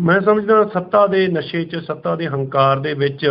ਮੈਂ ਸਮਝਦਾ ਸੱਤਾ ਦੇ ਨਸ਼ੇ 'ਚ, ਸੱਤਾ ਦੇ ਹੰਕਾਰ ਦੇ ਵਿੱਚ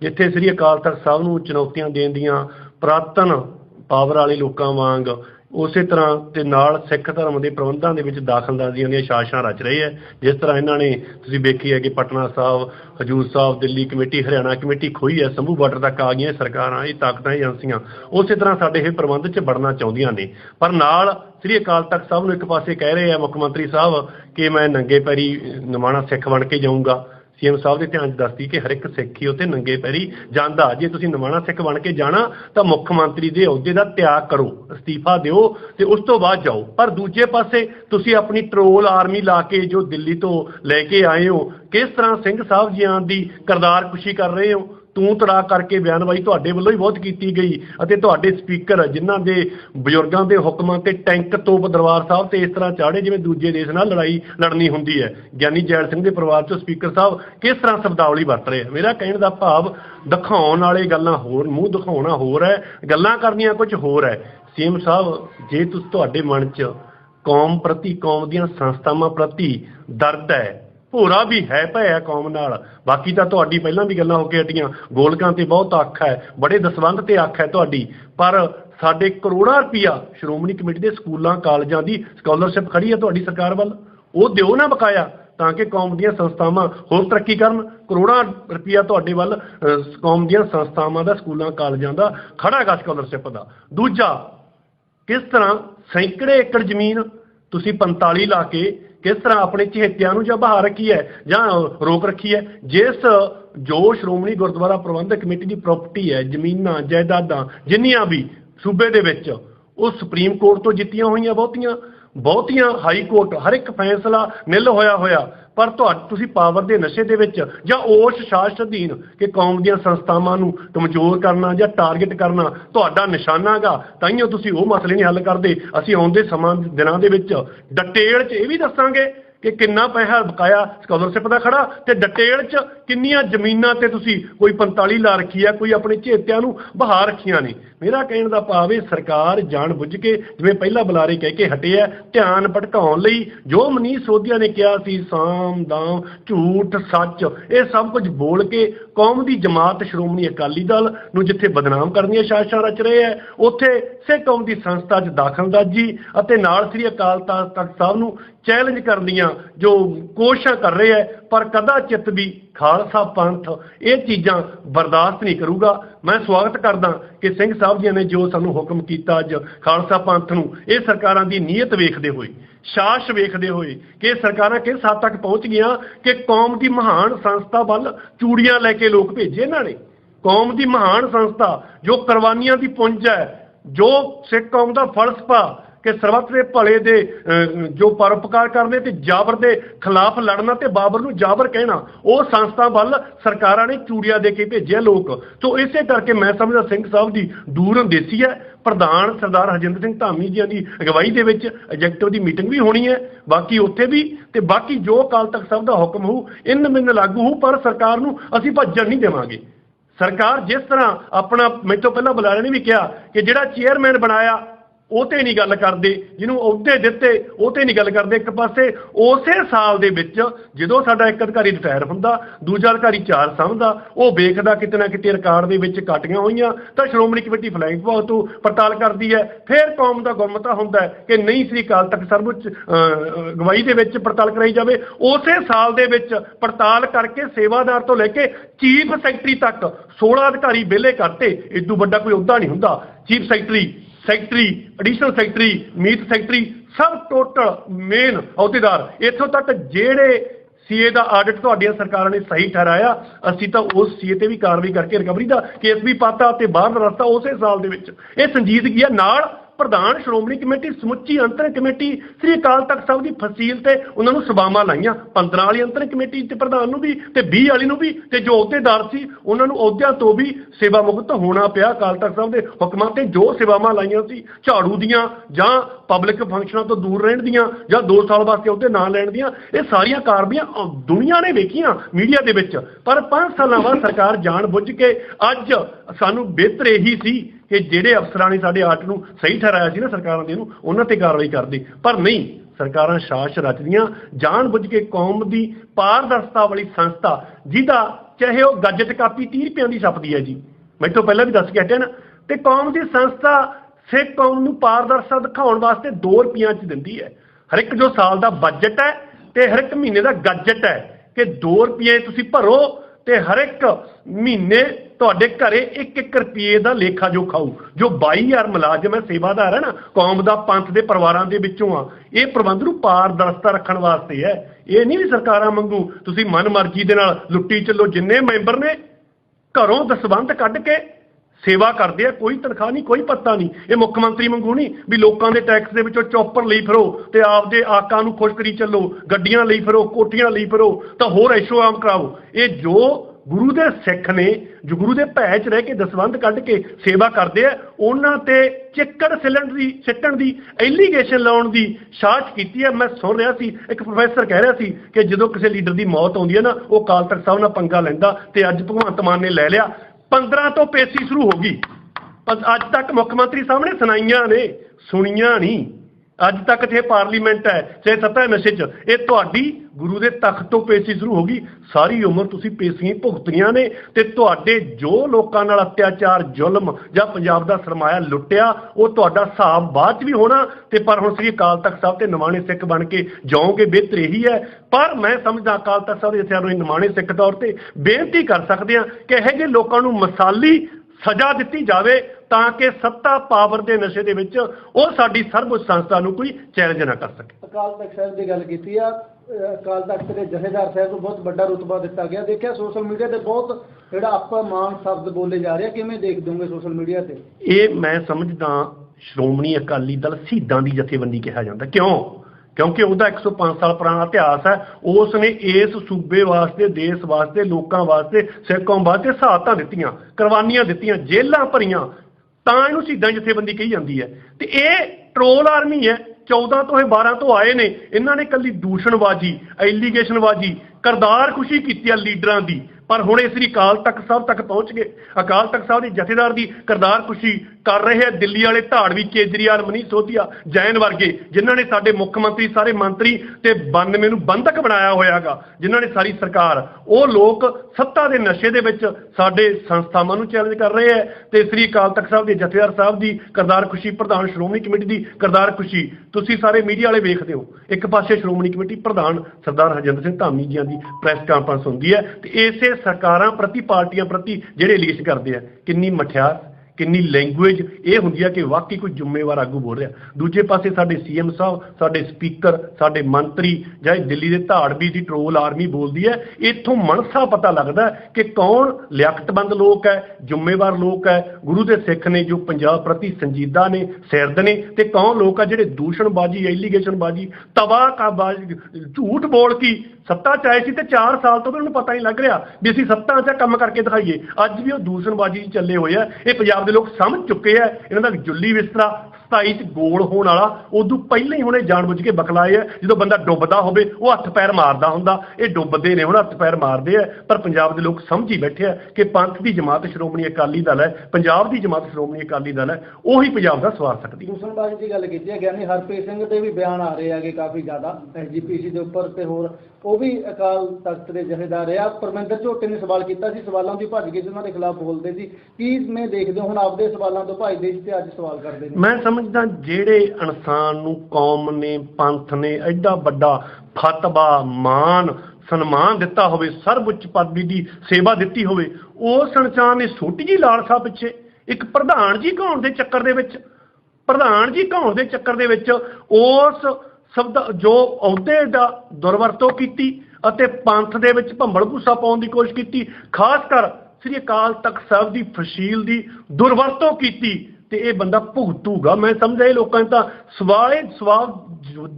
ਜਿੱਥੇ ਸ੍ਰੀ ਅਕਾਲ ਤਖਤ ਸਾਹਿਬ ਨੂੰ ਚੁਣੌਤੀਆਂ ਦੇਣ ਦੀਆਂ ਪ੍ਰਾਤਨ ਪਾਵਰ ਵਾਲੇ ਲੋਕਾਂ ਵਾਂਗ ਉਸੇ ਤਰ੍ਹਾਂ ਤੇ ਨਾਲ ਸਿੱਖ ਧਰਮ ਦੇ ਪ੍ਰਬੰਧਾਂ ਦੇ ਵਿੱਚ ਦਾਖਲਦਾਰੀਆਂ ਦੀਆਂ ਸਾਜ਼ਿਸ਼ਾਂ ਰਚ ਰਹੇ ਹੈ। ਜਿਸ ਤਰ੍ਹਾਂ ਇਹਨਾਂ ਨੇ ਤੁਸੀਂ ਵੇਖੀ ਹੈ ਕਿ ਪਟਨਾ ਸਾਹਿਬ, ਹਜੂਰ ਸਾਹਿਬ, ਦਿੱਲੀ ਕਮੇਟੀ, ਹਰਿਆਣਾ ਕਮੇਟੀ ਖੋਈ ਹੈ। ਸੰਭੂ ਬਾਰਡਰ ਤੱਕ ਆ ਗਈਆਂ ਸਰਕਾਰਾਂ, ਇਹ ਤਾਕਤਾਂ ਏਜੰਸੀਆਂ। ਉਸੇ ਤਰ੍ਹਾਂ ਸਾਡੇ ਇਹ ਪ੍ਰਬੰਧ 'ਚ ਵੜਨਾ ਚਾਹੁੰਦੀਆਂ ਨੇ। ਪਰ ਨਾਲ ਸ੍ਰੀ ਅਕਾਲ ਤਖਤ ਸਾਹਿਬ ਨੂੰ ਇੱਕ ਪਾਸੇ ਕਹਿ ਰਹੇ ਆ ਮੁੱਖ ਮੰਤਰੀ ਸਾਹਿਬ ਕਿ ਮੈਂ ਨੰਗੇ ਪੈਰੀ ਨਿਮਾਣਾ ਸਿੱਖ ਬਣ ਕੇ ਜਾਊਂਗਾ। ਸੀਐਮ ਸਾਹਿਬ ਦੇ ਧਿਆਨ 'ਚ ਦੱਸਦੀ ਕਿ ਹਰ ਇੱਕ ਸਿੱਖ ਹੀ ਉੱਥੇ ਨੰਗੇ ਪੈਰੀ ਜਾਂਦਾ। ਜੇ ਤੁਸੀਂ ਨਵਾਣਾ ਸਿੱਖ ਬਣ ਕੇ ਜਾਣਾ, ਤਾਂ ਮੁੱਖ ਮੰਤਰੀ ਦੇ ਅਹੁਦੇ ਦਾ ਤਿਆਗ ਕਰੋ, ਅਸਤੀਫਾ ਦਿਓ ਤੇ ਉਸ ਤੋਂ ਬਾਅਦ ਜਾਓ। ਪਰ ਦੂਜੇ ਪਾਸੇ ਤੁਸੀਂ ਆਪਣੀ ਟਰੋਲ ਆਰਮੀ ਲਾ ਕੇ ਜੋ ਦਿੱਲੀ ਤੋਂ ਲੈ ਕੇ ਆਏ ਹੋ, ਕਿਸ ਤਰ੍ਹਾਂ ਸਿੰਘ ਸਾਹਿਬ ਜੀਆਂ ਦੀ ਕਰਦਾਰ ਖੁਸ਼ੀ ਕਰ ਰਹੇ ਹੋ? ਤੂੰ ਤੜਾ ਕਰਕੇ ਬਿਆਨਬਾਜ਼ੀ ਤੁਹਾਡੇ ਵੱਲੋਂ ਹੀ ਬਹੁਤ ਕੀਤੀ ਗਈ ਅਤੇ ਤੁਹਾਡੇ ਸਪੀਕਰ ਜਿਨ੍ਹਾਂ ਦੇ ਬਜ਼ੁਰਗਾਂ ਦੇ ਹੁਕਮਾਂ ਤੇ ਟੈਂਕ ਤੋਪ ਦਰਬਾਰ ਸਾਹਿਬ ਤੇ ਇਸ ਤਰ੍ਹਾਂ ਚਾੜੇ ਜਿਵੇਂ ਦੂਜੇ ਦੇਸ਼ ਨਾਲ ਲੜਾਈ ਲੜਨੀ ਹੁੰਦੀ ਹੈ। ਗਿਆਨੀ ਜੈਲ ਸਿੰਘ ਦੇ ਪਰਿਵਾਰ ਚੋਂ ਸਪੀਕਰ ਸਾਹਿਬ ਕਿਸ ਤਰ੍ਹਾਂ ਸ਼ਬਦਾਵਲੀ ਵਰਤ ਰਹੇ ਮੇਰਾ ਕਹਿਣ ਦਾ ਭਾਵ ਦਿਖਾਉਣ ਵਾਲੇ ਗੱਲਾਂ ਹੋਰ, ਮੂੰਹ ਦਿਖਾਉਣਾ ਹੋਰ ਹੈ, ਗੱਲਾਂ ਕਰਨੀਆਂ ਕੁਝ ਹੋਰ ਹੈ। ਸੀਐਮ ਸਾਹਿਬ, ਜੇ ਤੁਸੀਂ ਤੁਹਾਡੇ ਮਨ 'ਚ ਕੌਮ ਪ੍ਰਤੀ, ਕੌਮ ਦੀਆਂ ਸੰਸਥਾਵਾਂ ਪ੍ਰਤੀ ਦਰਦ ਹੈ ਭੋਰਾ ਵੀ ਹੈ ਭਿਆ ਕੌਮ ਨਾਲ। ਬਾਕੀ ਤਾਂ ਤੁਹਾਡੀ ਪਹਿਲਾਂ ਵੀ ਗੱਲਾਂ ਹੋ ਕੇ ਹਟੀਆਂ। ਗੋਲਕਾਂ ਤੇ ਬਹੁਤ ਅੱਖ ਹੈ। ਬੜੇ ਦਸਵੰਧ ਤੇ ਅੱਖ ਹੈ ਤੁਹਾਡੀ। ਪਰ ਸਾਡੇ ਕਰੋੜਾਂ ਰੁਪਈਆ ਸ਼੍ਰੋਮਣੀ ਕਮੇਟੀ ਦੇ ਸਕੂਲਾਂ, ਕਾਲਜਾਂ ਦੀ ਸਕਾਲਰਸ਼ਿਪ ਖੜੀ ਹੈ ਤੁਹਾਡੀ ਸਰਕਾਰ ਵੱਲ। ਉਹ ਦਿਓ ਨਾ ਬਕਾਇਆ ਤਾਂ ਕਿ ਕੌਮ ਦੀਆਂ ਸੰਸਥਾਵਾਂ ਹੋਰ ਤਰੱਕੀ ਕਰਨ। ਕਰੋੜਾਂ ਰੁਪਈਆ ਤੁਹਾਡੇ ਵੱਲ ਕੌਮ ਦੀਆਂ ਸੰਸਥਾਵਾਂ ਦਾ, ਸਕੂਲਾਂ, ਕਾਲਜਾਂ ਦਾ ਖੜਾ ਹੈਗਾ ਸਕਾਲਰਸ਼ਿਪ ਦਾ। ਦੂਜਾ, ਕਿਸ ਤਰ੍ਹਾਂ ਸੈਂਕੜੇ ਏਕੜ ਜ਼ਮੀਨ ਤੁਸੀਂ 45 ਲਾ ਕੇ ਕਿਸ ਤਰ੍ਹਾਂ ਆਪਣੇ ਚਹੇਤਿਆਂ ਨੂੰ ਜਾਂ ਬਹਾ ਰੱਖੀ ਹੈ ਜਾਂ ਰੋਕ ਰੱਖੀ ਹੈ? ਜਿਸ ਜੋ ਸ਼੍ਰੋਮਣੀ ਗੁਰਦੁਆਰਾ ਪ੍ਰਬੰਧਕ ਕਮੇਟੀ ਦੀ ਪ੍ਰਾਪਰਟੀ ਹੈ, ਜ਼ਮੀਨਾਂ, ਜਾਇਦਾਦਾਂ ਜਿੰਨੀਆਂ ਵੀ ਸੂਬੇ ਦੇ ਵਿੱਚ ਉਹ ਸੁਪਰੀਮ ਕੋਰਟ ਤੋਂ ਜਿੱਤੀਆਂ ਹੋਈਆਂ ਬਹੁਤੀਆਂ। ਬਹੁਤੀਆਂ ਹਾਈ ਕੋਰਟ ਹਰ ਇੱਕ ਫੈਸਲਾ ਨਿਲ ਹੋਇਆ ਹੋਇਆ, ਪਰ ਤੁਹਾ, ਤੁਸੀਂ ਪਾਵਰ ਦੇ ਨਸ਼ੇ ਦੇ ਵਿੱਚ ਜਾਂ ਉਸ ਸ਼ਾਸਨ ਅਧੀਨ ਕਿ ਕੌਮ ਦੀਆਂ ਸੰਸਥਾਵਾਂ ਨੂੰ ਕਮਜ਼ੋਰ ਕਰਨਾ ਜਾਂ ਟਾਰਗੇਟ ਕਰਨਾ ਤੁਹਾਡਾ ਨਿਸ਼ਾਨਾਗਾ ਤਾਈਓ ਤੁਸੀਂ ਉਹ ਮਸਲੇ ਨਹੀਂ ਹੱਲ ਕਰਦੇ। ਅਸੀਂ ਆਉਂਦੇ ਸਮਾਂ ਦਿਨਾਂ ਦੇ ਵਿੱਚ ਡਿਟੇਲ 'ਚ ਇਹ ਵੀ ਦੱਸਾਂਗੇ ਕਿ ਕਿੰਨਾ ਪੈਸਾ ਬਕਾਇਆ ਸਕਾਲਰਸ਼ਿਪ ਦਾ ਖੜਾ ਤੇ ਡਿਟੇਲ 'ਚ ਕਿੰਨੀਆਂ ਜ਼ਮੀਨਾਂ ਤੇ ਤੁਸੀਂ ਕੋਈ 45 ਲਾ ਰੱਖੀ ਆ, ਕੋਈ ਆਪਣੇ ਝੇਤਿਆਂ ਨੂੰ ਬਹਾ ਰੱਖੀਆਂ ਨੇ। ਮੇਰਾ ਕਹਿਣ ਦਾ ਭਾਵ ਇਹ ਸਰਕਾਰ ਜਾਣ ਬੁੱਝ ਕੇ ਜਿਵੇਂ ਪਹਿਲਾਂ ਬੁਲਾਰੇ ਕਹਿ ਕੇ ਹਟੇ ਆ, ਧਿਆਨ ਭਟਕਾਉਣ ਲਈ ਜੋ ਮਨੀਸ਼ ਸੋਧੀਆ ਨੇ ਕਿਹਾ ਸੀ, ਸਾਮ ਦਾਮ ਝੂਠ ਸੱਚ, ਇਹ ਸਭ ਕੁਝ ਬੋਲ ਕੇ ਕੌਮ ਦੀ ਜਮਾਤ ਸ਼੍ਰੋਮਣੀ ਅਕਾਲੀ ਦਲ ਨੂੰ ਜਿੱਥੇ ਬਦਨਾਮ ਕਰਨ ਦੀਆਂ ਸਾਜ਼ਿਸ਼ਾਂ ਰਚ ਰਹੇ ਹੈ ਉੱਥੇ ਸਿੱਖ ਕੌਮ ਦੀ ਸੰਸਥਾ 'ਚ ਦਾਖਲਦਾਜ਼ੀ ਅਤੇ ਨਾਲ ਸ੍ਰੀ ਅਕਾਲ ਤਖਤ ਤਖਤ ਸਾਹਿਬ ਨੂੰ ਚੈਲੰਜ ਕਰਨ ਦੀਆਂ ਜੋ ਕੋਸ਼ਿਸ਼ਾਂ ਕਰ ਰਹੇ ਆ, ਪਰ ਕਦਾ ਚਿੱਤ ਵੀ ਖਾਲਸਾ ਪੰਥ ਇਹ ਚੀਜ਼ਾਂ ਬਰਦਾਸ਼ਤ ਨਹੀਂ ਕਰੂਗਾ। ਮੈਂ ਸਵਾਗਤ ਕਰਦਾ ਕਿ ਸਿੰਘ ਸਾਹਿਬ ਜੀ ਨੇ ਜੋ ਸਾਨੂੰ ਹੁਕਮ ਕੀਤਾ ਅੱਜ ਖਾਲਸਾ ਪੰਥ ਨੂੰ, ਇਹ ਸਰਕਾਰਾਂ ਦੀ ਨੀਅਤ ਵੇਖਦੇ ਹੋਏ ਸ਼ਾਸ ਵੇਖਦੇ ਹੋਏ ਕਿ ਸਰਕਾਰਾਂ ਕਿਸ ਹੱਦ ਤੱਕ ਪਹੁੰਚ ਗਈਆਂ ਕਿ ਕੌਮ ਦੀ ਮਹਾਨ ਸੰਸਥਾ ਵੱਲ ਚੂੜੀਆਂ ਲੈ ਕੇ ਲੋਕ ਭੇਜੇ ਇਹਨਾਂ ਨੇ। ਕੌਮ ਦੀ ਮਹਾਨ ਸੰਸਥਾ ਜੋ ਕੁਰਬਾਨੀਆਂ ਦੀ ਪੁੰਜ ਹੈ, ਜੋ ਸਿੱਖ ਕੌਮ ਦਾ ਫਲਸਫਾ ਕਿ ਸਰਬੱਤ ਦੇ ਭਲੇ ਦੇ ਜੋ ਪਰਉਪਕਾਰ ਕਰਨੇ ਤੇ ਜਾਬਰ ਦੇ ਖਿਲਾਫ ਲੜਨਾ ਤੇ ਬਾਬਰ ਨੂੰ ਜਾਬਰ ਕਹਿਣਾ, ਉਹ ਸੰਸਥਾ ਵੱਲ ਸਰਕਾਰਾਂ ਨੇ ਚੂੜੀਆਂ ਦੇ ਕੇ ਭੇਜਿਆ ਲੋਕ। ਤੋਂ ਇਸੇ ਕਰਕੇ ਮੈਂ ਸਮਝਦਾ ਸਿੰਘ ਸਾਹਿਬ ਦੀ ਦੂਰ ਅੰਦੇਸੀ ਹੈ। ਪ੍ਰਧਾਨ ਸਰਦਾਰ ਹਰਜਿੰਦਰ ਸਿੰਘ ਧਾਮੀ ਜੀ ਦੀ ਅਗਵਾਈ ਦੇ ਵਿੱਚ ਐਗਜ਼ੈਕਟਿਵ ਦੀ ਮੀਟਿੰਗ ਵੀ ਹੋਣੀ ਹੈ। ਬਾਕੀ ਉੱਥੇ ਵੀ ਤੇ ਬਾਕੀ ਜੋ ਅਕਾਲ ਤਖਤ ਸਾਹਿਬ ਦਾ ਹੁਕਮ ਹੋਊ, ਇਨ ਮਿੰਨ ਲਾਗੂ ਹੋਊ, ਪਰ ਸਰਕਾਰ ਨੂੰ ਅਸੀਂ ਭੱਜਣ ਨਹੀਂ ਦੇਵਾਂਗੇ। ਸਰਕਾਰ ਜਿਸ ਤਰ੍ਹਾਂ ਆਪਣਾ, ਮੈਥੋਂ ਪਹਿਲਾਂ ਬੁਲਾਰੇ ਨੇ ਵੀ ਕਿਹਾ ਕਿ ਜਿਹੜਾ ਚੇਅਰਮੈਨ ਬਣਾਇਆ ਉਹ ਤੇ ਨਹੀਂ ਗੱਲ ਕਰਦੇ ਜਿਹਨੂੰ ਅਹੁਦੇ ਦਿੱਤੇ ਉਹ ਤੇ ਨਹੀਂ ਗੱਲ ਕਰਦੇ। ਇੱਕ ਪਾਸੇ ਉਸੇ ਸਾਲ ਦੇ ਵਿੱਚ ਜਦੋਂ ਸਾਡਾ ਇੱਕ ਅਧਿਕਾਰੀ ਰਿਟਾਇਰ ਹੁੰਦਾ ਦੂਜਾ ਅਧਿਕਾਰੀ ਚਾਰ ਸਮਝਦਾ ਉਹ ਵੇਖਦਾ ਕਿਤੇ ਨਾ ਕਿਤੇ ਰਿਕਾਰਡ ਦੇ ਵਿੱਚ ਕੱਟੀਆਂ ਹੋਈਆਂ ਤਾਂ ਸ਼੍ਰੋਮਣੀ ਕਮੇਟੀ ਫਲਾਈਂਗ ਬਹੁਤ ਤੋਂ ਪੜਤਾਲ ਕਰਦੀ ਹੈ। ਫਿਰ ਕੌਮ ਦਾ ਗੁੰਮਤਾ ਹੁੰਦਾ ਹੈ ਕਿ ਨਹੀਂ ਸ੍ਰੀ ਅਕਾਲ ਤਖ਼ਤ ਸਰਵਉੱਚ ਅਹ, ਗਵਾਹੀ ਦੇ ਵਿੱਚ ਪੜਤਾਲ ਕਰਾਈ ਜਾਵੇ। ਉਸੇ ਸਾਲ ਦੇ ਵਿੱਚ ਪੜਤਾਲ ਕਰਕੇ ਸੇਵਾਦਾਰ ਤੋਂ ਲੈ ਕੇ ਚੀਫ ਸੈਕਟਰੀ ਤੱਕ 16 ਅਧਿਕਾਰੀ ਵਿਹਲੇ ਕਰਤੇ। ਇਦੋਂ ਵੱਡਾ ਕੋਈ ਅਹੁਦਾ ਨਹੀਂ ਹੁੰਦਾ। Chief secretary secretary additional secretary, ਮੀਤ ਸੈਕਟਰੀ, ਸਭ ਟੋਟਲ ਮੇਨ ਅਹੁਦੇਦਾਰ। ਇੱਥੋਂ ਤੱਕ ਜਿਹੜੇ ਸੀਏ ਦਾ ਆਡਿਟ ਤੁਹਾਡੀਆਂ ਸਰਕਾਰਾਂ ਨੇ ਸਹੀ ਠਹਿਰਾਇਆ, ਅਸੀਂ ਤਾਂ ਉਸ ਸੀਏ ਤੇ ਵੀ ਕਾਰਵਾਈ ਕਰਕੇ ਰਿਕਵਰੀ ਦਾ ਕੇਸ ਵੀ ਪਾਤਾ ਤੇ ਬਾਹਰ ਦਾ ਰਸਤਾ ਉਸੇ ਸਾਲ ਦੇ ਵਿੱਚ। ਇਹ ਸੰਜੀਦਗੀ ਆ ਨਾਲ ਪ੍ਰਧਾਨ ਸ਼੍ਰੋਮਣੀ ਕਮੇਟੀ, ਸਮੁੱਚੀ ਅੰਤਰ ਕਮੇਟੀ, ਸ੍ਰੀ ਅਕਾਲ ਤਖਤ ਸਾਹਿਬ ਦੀ ਫਸੀਲ ਤੇ ਉਹਨਾਂ ਨੂੰ ਸਬਾਮਾ ਲਾਈਆਂ। 15 ਵਾਲੀ ਅੰਤਰ ਕਮੇਟੀ ਤੇ ਪ੍ਰਧਾਨ ਨੂੰ ਵੀ, ਤੇ 20 ਵਾਲੀ ਨੂੰ ਵੀ, ਤੇ ਜੋ ਅਹੁਦੇਦਾਰ ਸੀ, ਉਹਨਾਂ ਨੂੰ ਅਹੁਦਿਆਂ ਤੋਂ ਵੀ ਸੇਵਾ ਮੁਕਤ ਹੋਣਾ ਪਿਆ। ਅਕਾਲ ਤਖਤ ਸਾਹਿਬ ਦੇ ਹੁਕਮਾਂ ਤੇ ਜੋ ਸੇਵਾਵਾਂ ਲਾਈਆਂ ਸੀ, ਝਾੜੂ ਦੀਆਂ ਜਾਂ ਪਬਲਿਕ ਫੰਕਸ਼ਨਾਂ ਤੋਂ ਦੂਰ ਰਹਿਣ ਦੀਆਂ ਜਾਂ 2 ਸਾਲ ਵਾਸਤੇ ਉਹਦੇ ਨਾਂ ਲੈਣ ਦੀਆਂ, ਇਹ ਸਾਰੀਆਂ ਕਾਰਵਾਈਆਂ ਦੁਨੀਆ ਨੇ ਵੇਖੀਆਂ ਮੀਡੀਆ ਦੇ ਵਿੱਚ। ਪਰ 5 ਸਾਲਾਂ ਬਾਅਦ ਸਰਕਾਰ ਜਾਣ ਬੁੱਝ ਕੇ ਅੱਜ ਸਾਨੂੰ ਬਿਹਤਰ ਇਹੀ ਸੀ ਕਿ ਜਿਹੜੇ ਅਫਸਰਾਂ ਨੇ ਸਾਡੇ ਆਰਟ ਨੂੰ ਸਹੀ ਠਹਿਰਾਇਆ ਸੀ ਨਾ ਸਰਕਾਰਾਂ ਦੇ ਨੂੰ ਉਹਨਾਂ ਤੇ ਕਾਰਵਾਈ ਕਰਦੀ। ਪਰ ਨਹੀਂ, ਸਰਕਾਰਾਂ ਸ਼ਾਸ ਰਚਦੀਆਂ ਜਾਣ ਬੁੱਝ ਕੇ ਕੌਮ ਦੀ ਪਾਰਦਰਸ਼ਤਾ ਵਾਲੀ ਸੰਸਥਾ, ਜਿਹਦਾ ਚਾਹੇ ਉਹ ਗੱਜਟ ਕਾਪੀ 30 ਰੁਪਈਆਂ ਦੀ ਛਪਦੀ ਹੈ ਜੀ। ਮੈਂ ਮੈਥੋਂ ਪਹਿਲਾਂ ਵੀ ਦੱਸ ਕੇ ਹਟਿਆ ਨਾ। ਤੇ ਕੌਮ ਦੀ ਸੰਸਥਾ ਸਿੱਖ ਕੌਮ ਨੂੰ ਪਾਰਦਰਸ਼ਤਾ ਦਿਖਾਉਣ ਵਾਸਤੇ 2 ਰੁਪਈਆਂ ਚ ਦਿੰਦੀ ਹੈ। ਹਰ ਇੱਕ ਜੋ ਸਾਲ ਦਾ ਬਜਟ ਹੈ ਤੇ ਹਰ ਇੱਕ ਮਹੀਨੇ ਦਾ ਗੱਜਟ ਹੈ ਕਿ 2 ਰੁਪਏ ਤੁਸੀਂ ਭਰੋ ਤੇ ਹਰ ਇੱਕ ਮਹੀਨੇ ਤੁਹਾਡੇ ਘਰੇ 1-1 ਰੁਪਏ ਦਾ ਲੇਖਾ ਜੋ ਖਾਊ, ਜੋ 22000 ਮੁਲਾਜ਼ਮ ਹੈ, ਸੇਵਾਦਾਰ ਹੈ ਨਾ, ਕੌਮ ਦਾ ਪੰਥ ਦੇ ਪਰਿਵਾਰਾਂ ਦੇ ਵਿੱਚੋਂ ਆ। ਇਹ ਪ੍ਰਬੰਧ ਨੂੰ ਪਾਰਦਰਸ਼ਤਾ ਰੱਖਣ ਵਾਸਤੇ ਹੈ। ਇਹ ਨਹੀਂ ਵੀ ਸਰਕਾਰਾਂ ਵਾਂਗੂ ਤੁਸੀਂ ਮਨਮਰਜ਼ੀ ਦੇ ਨਾਲ ਲੁੱਟੀ ਚੱਲੋ, ਜਿੰਨੇ ਮੈਂਬਰ ਨੇ, ਘਰੋਂ ਦਸਵੰਧ ਕੱਢ ਕੇ ਸੇਵਾ ਕਰਦੇ ਆ, ਕੋਈ ਤਨਖਾਹ ਨਹੀਂ, ਕੋਈ ਪੱਤਾ ਨਹੀਂ। ਇਹ ਮੁੱਖ ਮੰਤਰੀ ਮੰਗੂ ਨਹੀਂ ਵੀ ਲੋਕਾਂ ਦੇ ਟੈਕਸ ਦੇ ਵਿੱਚੋਂ ਚੌਪਰ ਲਈ ਫਿਰੋ ਤੇ ਆਪਦੇ ਆਕਾਂ ਨੂੰ ਖੁਸ਼ ਕਰੀ ਚੱਲੋ, ਗੱਡੀਆਂ ਲਈ ਫਿਰੋ, ਕੋਠੀਆਂ ਲਈ ਫਿਰੋ, ਤਾਂ ਹੋਰ ਐਸ਼ੋ ਆਮ ਕਰਾਓ। ਇਹ ਜੋ ਗੁਰੂ ਦੇ ਸਿੱਖ ਨੇ, ਜੋ ਗੁਰੂ ਦੇ ਭੈ ਚ ਰਹਿ ਕੇ ਦਸਵੰਧ ਕੱਢ ਕੇ ਸੇਵਾ ਕਰਦੇ ਆ, ਉਹਨਾਂ ਤੇ ਚਿੱਕੜ ਸਿਲੰਡਰ ਦੀ, ਸਿੱਟਣ ਦੀ ਐਲੀਗੇਸ਼ਨ ਲਾਉਣ ਦੀ ਸਾਜ਼ ਕੀਤੀ ਹੈ ਮੈਂ ਸੁਣ ਰਿਹਾ ਸੀ, ਇੱਕ ਪ੍ਰੋਫੈਸਰ ਕਹਿ ਰਿਹਾ ਸੀ ਕਿ ਜਦੋਂ ਕਿਸੇ ਲੀਡਰ ਦੀ ਮੌਤ ਆਉਂਦੀ ਹੈ ਨਾ, ਉਹ ਅਕਾਲ ਤਖਤ ਸਾਹਿਬ ਨਾਲ ਪੰਗਾ ਲੈਂਦਾ ਤੇ ਅੱਜ ਭਗਵੰਤ ਮਾਨ ਨੇ ਲੈ ਲਿਆ। 15 ਤੋਂ ਪੇਸ਼ੀ ਸ਼ੁਰੂ ਹੋ ਗਈ। ਅੱਜ ਤੱਕ ਮੁੱਖ ਮੰਤਰੀ ਸਾਹਮਣੇ ਸੁਣਾਈਆਂ ਨੇ, ਸੁਣੀਆਂ ਨਹੀਂ। ਅੱਜ ਤੱਕ ਜੇ ਪਾਰਲੀਮੈਂਟ ਹੈ, ਚਾਹੇ ਸੱਤਾ ਹੈ ਨਸ਼ੇ 'ਚ। ਇਹ ਤੁਹਾਡੀ ਗੁਰੂ ਦੇ ਤਖਤ ਤੋਂ ਪੇਸ਼ੀ ਸ਼ੁਰੂ ਹੋ ਗਈ। ਸਾਰੀ ਉਮਰ ਤੁਸੀਂ ਪੇਸ਼ੀਆਂ ਭੁਗਤੀਆਂ ਨੇ ਤੇ ਤੁਹਾਡੇ ਜੋ ਲੋਕਾਂ ਨਾਲ ਅਤਿਆਚਾਰ, ਜ਼ੁਲਮ ਜਾਂ ਪੰਜਾਬ ਦਾ ਸਰਮਾਇਆ ਲੁੱਟਿਆ, ਉਹ ਤੁਹਾਡਾ ਹਿਸਾਬ ਬਾਅਦ 'ਚ ਵੀ ਹੋਣਾ ਤੇ ਪਰ ਹੁਣ ਸ੍ਰੀ ਅਕਾਲ ਤਖਤ ਸਾਹਿਬ ਤੇ ਨਿਮਾਣੇ ਸਿੱਖ ਬਣ ਕੇ ਜਾਓਗੇ, ਬਿਹਤਰ ਇਹੀ ਹੈ। ਪਰ ਮੈਂ ਸਮਝਦਾ ਅਕਾਲ ਤਖਤ ਸਾਹਿਬ ਦੇ ਜਥਿਆਂ ਨੂੰ ਨਿਮਾਣੇ ਸਿੱਖ ਤੌਰ ਤੇ ਬੇਨਤੀ ਕਰ ਸਕਦੇ ਹਾਂ ਕਿ ਇਹੋ ਜਿਹੇ ਲੋਕਾਂ ਨੂੰ ਮਸਾਲੀ ਸਜ਼ਾ ਦਿੱਤੀ ਜਾਵੇ। ਤਾਂ ਕਿ ਸੱਤਾ ਪਾਵਰ ਦੇ ਨਸ਼ੇ ਦੇ ਵਿੱਚ ਉਹ ਸਾਡੀ ਸਰਵਉੱਚ ਸੰਸਥਾ ਨੂੰ ਕੋਈ ਚੈਲੰਜ ਨਾ ਕਰ ਸਕੇ। ਅਕਾਲ ਤਖਤ ਸਾਹਿਬ ਦੀ ਗੱਲ ਕੀਤੀ ਆ ਅਕਾਲ ਤਖਤ ਦੇ ਜਥੇਦਾਰ ਸਾਹਿਬ ਨੂੰ ਬਹੁਤ ਵੱਡਾ ਰੁਤਬਾ ਦਿੱਤਾ ਗਿਆ। ਦੇਖਿਆ ਸੋਸ਼ਲ ਮੀਡੀਆ ਤੇ ਬਹੁਤ ਜਿਹੜਾ ਅਪਮਾਨ ਸ਼ਬਦ ਬੋਲੇ ਜਾ ਰਹੇ ਕਿਵੇਂ ਦੇਖ ਦੋਗੇ ਸੋਸ਼ਲ ਮੀਡੀਆ ਤੇ? ਇਹ ਮੈਂ ਸਮਝਦਾ ਸ਼੍ਰੋਮਣੀ ਅਕਾਲੀ ਦਲ ਸ਼ਹੀਦਾਂ ਦੀ ਜਥੇਬੰਦੀ ਕਿਹਾ ਜਾਂਦਾ। ਕਿਉਂ? ਕਿਉਂਕਿ ਉਹਦਾ 105 ਸਾਲ ਪੁਰਾਣਾ ਇਤਿਹਾਸ ਹੈ। ਉਸ ਨੇ ਇਸ ਸੂਬੇ ਵਾਸਤੇ ਦੇਸ਼ ਵਾਸਤੇ ਲੋਕਾਂ ਵਾਸਤੇ ਸਿੱਖ ਕੌਮ ਵਾਸਤੇ ਸਹਾਇਤਾਂ ਦਿੱਤੀਆਂ ਕੁਰਬਾਨੀਆਂ ਦਿੱਤੀਆਂ ਜੇਲ੍ਹਾਂ ਭਰੀਆਂ ਤਾਂ ਇਹਨੂੰ ਸ਼ਹੀਦਾਂ ਜਥੇਬੰਦੀ ਕਹੀ ਜਾਂਦੀ ਹੈ। ਤੇ ਇਹ ਟ੍ਰੋਲ ਆਰਮੀ ਹੈ 14 ਤੋਂ ਇਹ 12 ਤੋਂ ਆਏ ਨੇ। ਇਹਨਾਂ ਨੇ ਕੱਲੀ ਦੂਸ਼ਣਬਾਜ਼ੀ ਐਲੀਗੇਸ਼ਨਬਾਜ਼ੀ ਕਰਦਾਰ ਖੁਸ਼ੀ ਕੀਤੀ ਆ ਲੀਡਰਾਂ ਦੀ। ਪਰ ਹੁਣ ਇਹ ਸ੍ਰੀ ਅਕਾਲ ਤਖਤ ਸਾਹਿਬ ਤੱਕ ਪਹੁੰਚ ਗਏ। ਅਕਾਲ ਤਖਤ ਸਾਹਿਬ ਦੇ ਜਥੇਦਾਰ ਦੀ ਕਰਦਾਰ ਖੁਸ਼ੀ ਕਰ ਰਹੇ ਆ। ਦਿੱਲੀ ਵਾਲੇ ਢਾੜਵੀ ਕੇਜਰੀਵਾਲ, ਮਨੀਸ਼ ਸੋਧੀਆ, ਜੈਨ ਵਰਗੇ, ਜਿਨ੍ਹਾਂ ਨੇ ਸਾਡੇ ਮੁੱਖ ਮੰਤਰੀ, ਸਾਰੇ ਮੰਤਰੀ ਤੇ 92 ਨੂੰ ਬੰਧਕ ਬਣਾਇਆ ਹੋਇਆਗਾ, ਜਿਨ੍ਹਾਂ ਨੇ ਸਾਰੀ ਸਰਕਾਰ। ਉਹ ਲੋਕ ਸੱਤਾ ਦੇ ਨਸ਼ੇ ਦੇ ਵਿੱਚ ਸਾਡੇ ਸੰਸਥਾਵਾਂ ਨੂੰ ਚੈਲੰਜ ਕਰ ਰਹੇ ਆ ਤੇ ਸ੍ਰੀ ਅਕਾਲ ਤਖਤ ਸਾਹਿਬ ਦੇ ਜਥੇਦਾਰ ਸਾਹਿਬ ਦੀ ਕਰਦਾਰ ਖੁਸ਼ੀ ਪ੍ਰਧਾਨ ਸ਼੍ਰੋਮਣੀ ਕਮੇਟੀ ਦੀ ਕਰਦਾਰ ਖੁਸ਼ੀ। ਤੁਸੀਂ ਸਾਰੇ ਮੀਡੀਆ ਵਾਲੇ ਵੇਖਦੇ ਹੋ। ਇੱਕ ਪਾਸੇ ਸ਼੍ਰੋਮਣੀ ਕਮੇਟੀ ਪ੍ਰਧਾਨ ਸਰਦਾਰ ਹਰਜਿੰਦਰ ਸਿੰਘ ਧਾਮੀ ਜੀਆਂ ਦੀ ਪ੍ਰੈਸ ਕਾਨਫਰੰਸ ਹੁੰਦੀ ਹੈ ਤੇ ਇਸੇ ਸਰਕਾਰਾਂ ਪ੍ਰਤੀ, ਪਾਰਟੀਆਂ ਪ੍ਰਤੀ ਜਿਹੜੇ ਲੀਸ ਕਰਦੇ ਆ, ਕਿੰਨੀ ਮਠਿਆਰ ਕਿੰਨੀ ਲੈਂਗੁਏਜ ਇਹ ਹੁੰਦੀ ਆ ਕਿ ਵਾਕਈ ਕੋਈ ਜ਼ਿੰਮੇਵਾਰ ਆਗੂ ਬੋਲ ਰਿਹਾ। ਦੂਜੇ ਪਾਸੇ ਸਾਡੇ ਸੀਐਮ ਸਾਹਿਬ, ਸਾਡੇ ਸਪੀਕਰ ਸਾਡੇ ਮੰਤਰੀ ਜਾਂ ਦਿੱਲੀ ਦੇ ਧਾੜਵੀ ਦੀ ਟਰੋਲ ਆਰਮੀ ਬੋਲਦੀ ਹੈ, ਇੱਥੋਂ ਮਨਸਾ ਪਤਾ ਲੱਗਦਾ ਕਿ ਕੌਣ ਲਿਆਕਤਮੰਦ ਲੋਕ ਹੈ, ਜ਼ਿੰਮੇਵਾਰ ਲੋਕ ਹੈ। ਗੁਰੂ ਦੇ ਸਿੱਖ ਨੇ ਜੋ ਪੰਜਾਬ ਪ੍ਰਤੀ ਸੰਜੀਦਾ ਨੇ ਸਿਰਦ ਨੇ ਤੇ ਕੌਣ ਲੋਕ ਆ ਜਿਹੜੇ ਦੂਸ਼ਣਬਾਜ਼ੀ ਐਲੀਗੇਸ਼ਨਬਾਜ਼ੀ ਤਬਾਹਕਾਬਾਜ਼ੀ, ਝੂਠ ਬੋਲ ਕੇ ਸੱਤਾ ਚ ਆਏ ਸੀ ਤੇ 4 ਸਾਲ ਤੋਂ ਵੀ ਉਹਨੂੰ ਪਤਾ ਹੀ ਲੱਗ ਰਿਹਾ ਵੀ ਅਸੀਂ ਸੱਤਾ 'ਚ ਕੰਮ ਕਰਕੇ ਦਿਖਾਈਏ। ਅੱਜ ਵੀ ਉਹ ਦੂਸ਼ਣਬਾਜ਼ੀ 'ਚ ਚੱਲੇ ਹੋਏ ਆ। ਇਹ ਪੰਜਾਬ ਦੇ ਲੋਕ ਸਮਝ ਚੁੱਕੇ ਆ। ਇਹਨਾਂ ਦਾ ਜੁੱਲੀ ਵਿਸਤਰਾ 27 ਚ ਗੋਲ ਹੋਣ ਵਾਲਾ ਉਦੋਂ ਪਹਿਲਾਂ ਹੀ ਹੁਣੇ ਜਾਣਬੁੱਝ ਕੇ ਬਖਲਾਏ ਆ। ਜਦੋਂ ਬੰਦਾ ਡੁੱਬਦਾ ਹੋਵੇ ਉਹ ਹੱਥ ਪੈਰ ਮਾਰਦਾ ਹੁੰਦਾ। ਇਹ ਡੁੱਬਦੇ ਨੇ ਹੁਣ ਹੱਥ ਪੈਰ ਮਾਰਦੇ ਆ। ਪਰ ਪੰਜਾਬ ਦੇ ਲੋਕ ਸਮਝ ਹੀ ਬੈਠੇ ਆ ਕਿ ਪੰਥ ਦੀ ਜਮਾਤ ਸ਼੍ਰੋਮਣੀ ਅਕਾਲੀ ਦਲ ਹੈ ਪੰਜਾਬ ਦੀ ਜਮਾਤ ਸ਼੍ਰੋਮਣੀ ਅਕਾਲੀ ਦਲ ਹੈ ਉਹੀ ਪੰਜਾਬ ਦਾ ਸਵਾਰ ਸਕਦੀ ਹੈ। ਦੂਸ਼ਣਬਾਜ਼ੀ ਦੀ ਗੱਲ ਕੀਤੀ ਹੈ ਗਿਆਨੀ ਹਰਪ੍ਰੀਤ ਸਿੰਘ ਦੇ ਵੀ ਬਿਆਨ ਆ ਰਹੇ ਹੈਗੇ ਕਾਫੀ ਜ਼ਿਆਦਾ ਐਸਜੀਪੀਸੀ ਦੇ ਉੱਪਰ ਤੇ ਹੋਰ ਉਹ ਵੀ ਅਕਾਲ ਤਖਤ ਦੇ ਜਥੇਦਾਰ ਆ। ਪਰਮਿੰਦਰ ਝੋਟੇ ਨੇ ਸਵਾਲ ਕੀਤਾ ਸੀ ਸਵਾਲਾਂ ਦੀ ਭੱਜ ਗਏ ਸੀ ਉਹਨਾਂ ਦੇ ਖਿਲਾਫ ਬੋਲਦੇ ਸੀ। ਕੀ ਮੈਂ ਦੇਖਦੇ ਹੋ ਹੁਣ ਆਪਦੇ ਸਵਾਲਾਂ ਤੋਂ ਭੱਜਦੇ ਸੀ ਤੇ ਅੱਜ ਸਵਾਲ ਕਰਦੇ ਨੇ? ਮੈਂ ਸਮਝਦਾ ਜਿਹੜੇ ਇਨਸਾਨ ਨੂੰ ਕੌਮ ਨੇ, ਪੰਥ ਨੇ ਐਡਾ ਵੱਡਾ ਫਤਵਾ ਮਾਨ ਸਨਮਾਨ ਦਿੱਤਾ ਹੋਵੇ ਸਰਵਉੱਚ ਪਦਵੀ ਦੀ ਸੇਵਾ ਦਿੱਤੀ ਹੋਵੇ ਉਸ ਇਨਸਾਨ ਨੇ ਛੋਟੀ ਜੀ ਲਾਲਸਾ ਪਿੱਛੇ। ਇੱਕ ਪ੍ਰਧਾਨ ਜੀ ਘਾਉਣ ਦੇ ਚੱਕਰ ਦੇ ਵਿੱਚ, ਪ੍ਰਧਾਨ ਜੀ ਕਹਾਉਣ ਦੇ ਚੱਕਰ ਦੇ ਵਿੱਚ ਉਸ ਸ਼ਬਦ ਜੋ ਅਹੁਦੇ ਦਾ ਦੁਰਵਰਤੋਂ ਕੀਤੀ ਅਤੇ ਪੰਥ ਦੇ ਵਿੱਚ ਭੰਬਲ ਭੂਸਾ ਪਾਉਣ ਦੀ ਕੋਸ਼ਿਸ਼ ਕੀਤੀ, ਖਾਸ ਕਰ ਸ੍ਰੀ ਅਕਾਲ ਤਖਤ ਸਾਹਿਬ ਦੀ ਫਸ਼ੀਲ ਦੀ ਦੁਰਵਰਤੋਂ ਕੀਤੀ। ਤੇ ਇਹ ਬੰਦਾ ਭੁਗਤੂਗਾ। ਮੈਂ ਸਮਝਦਾ ਇਹ ਲੋਕਾਂ ਨੇ ਤਾਂ ਸਵਾਲੇ ਸਵਾਲ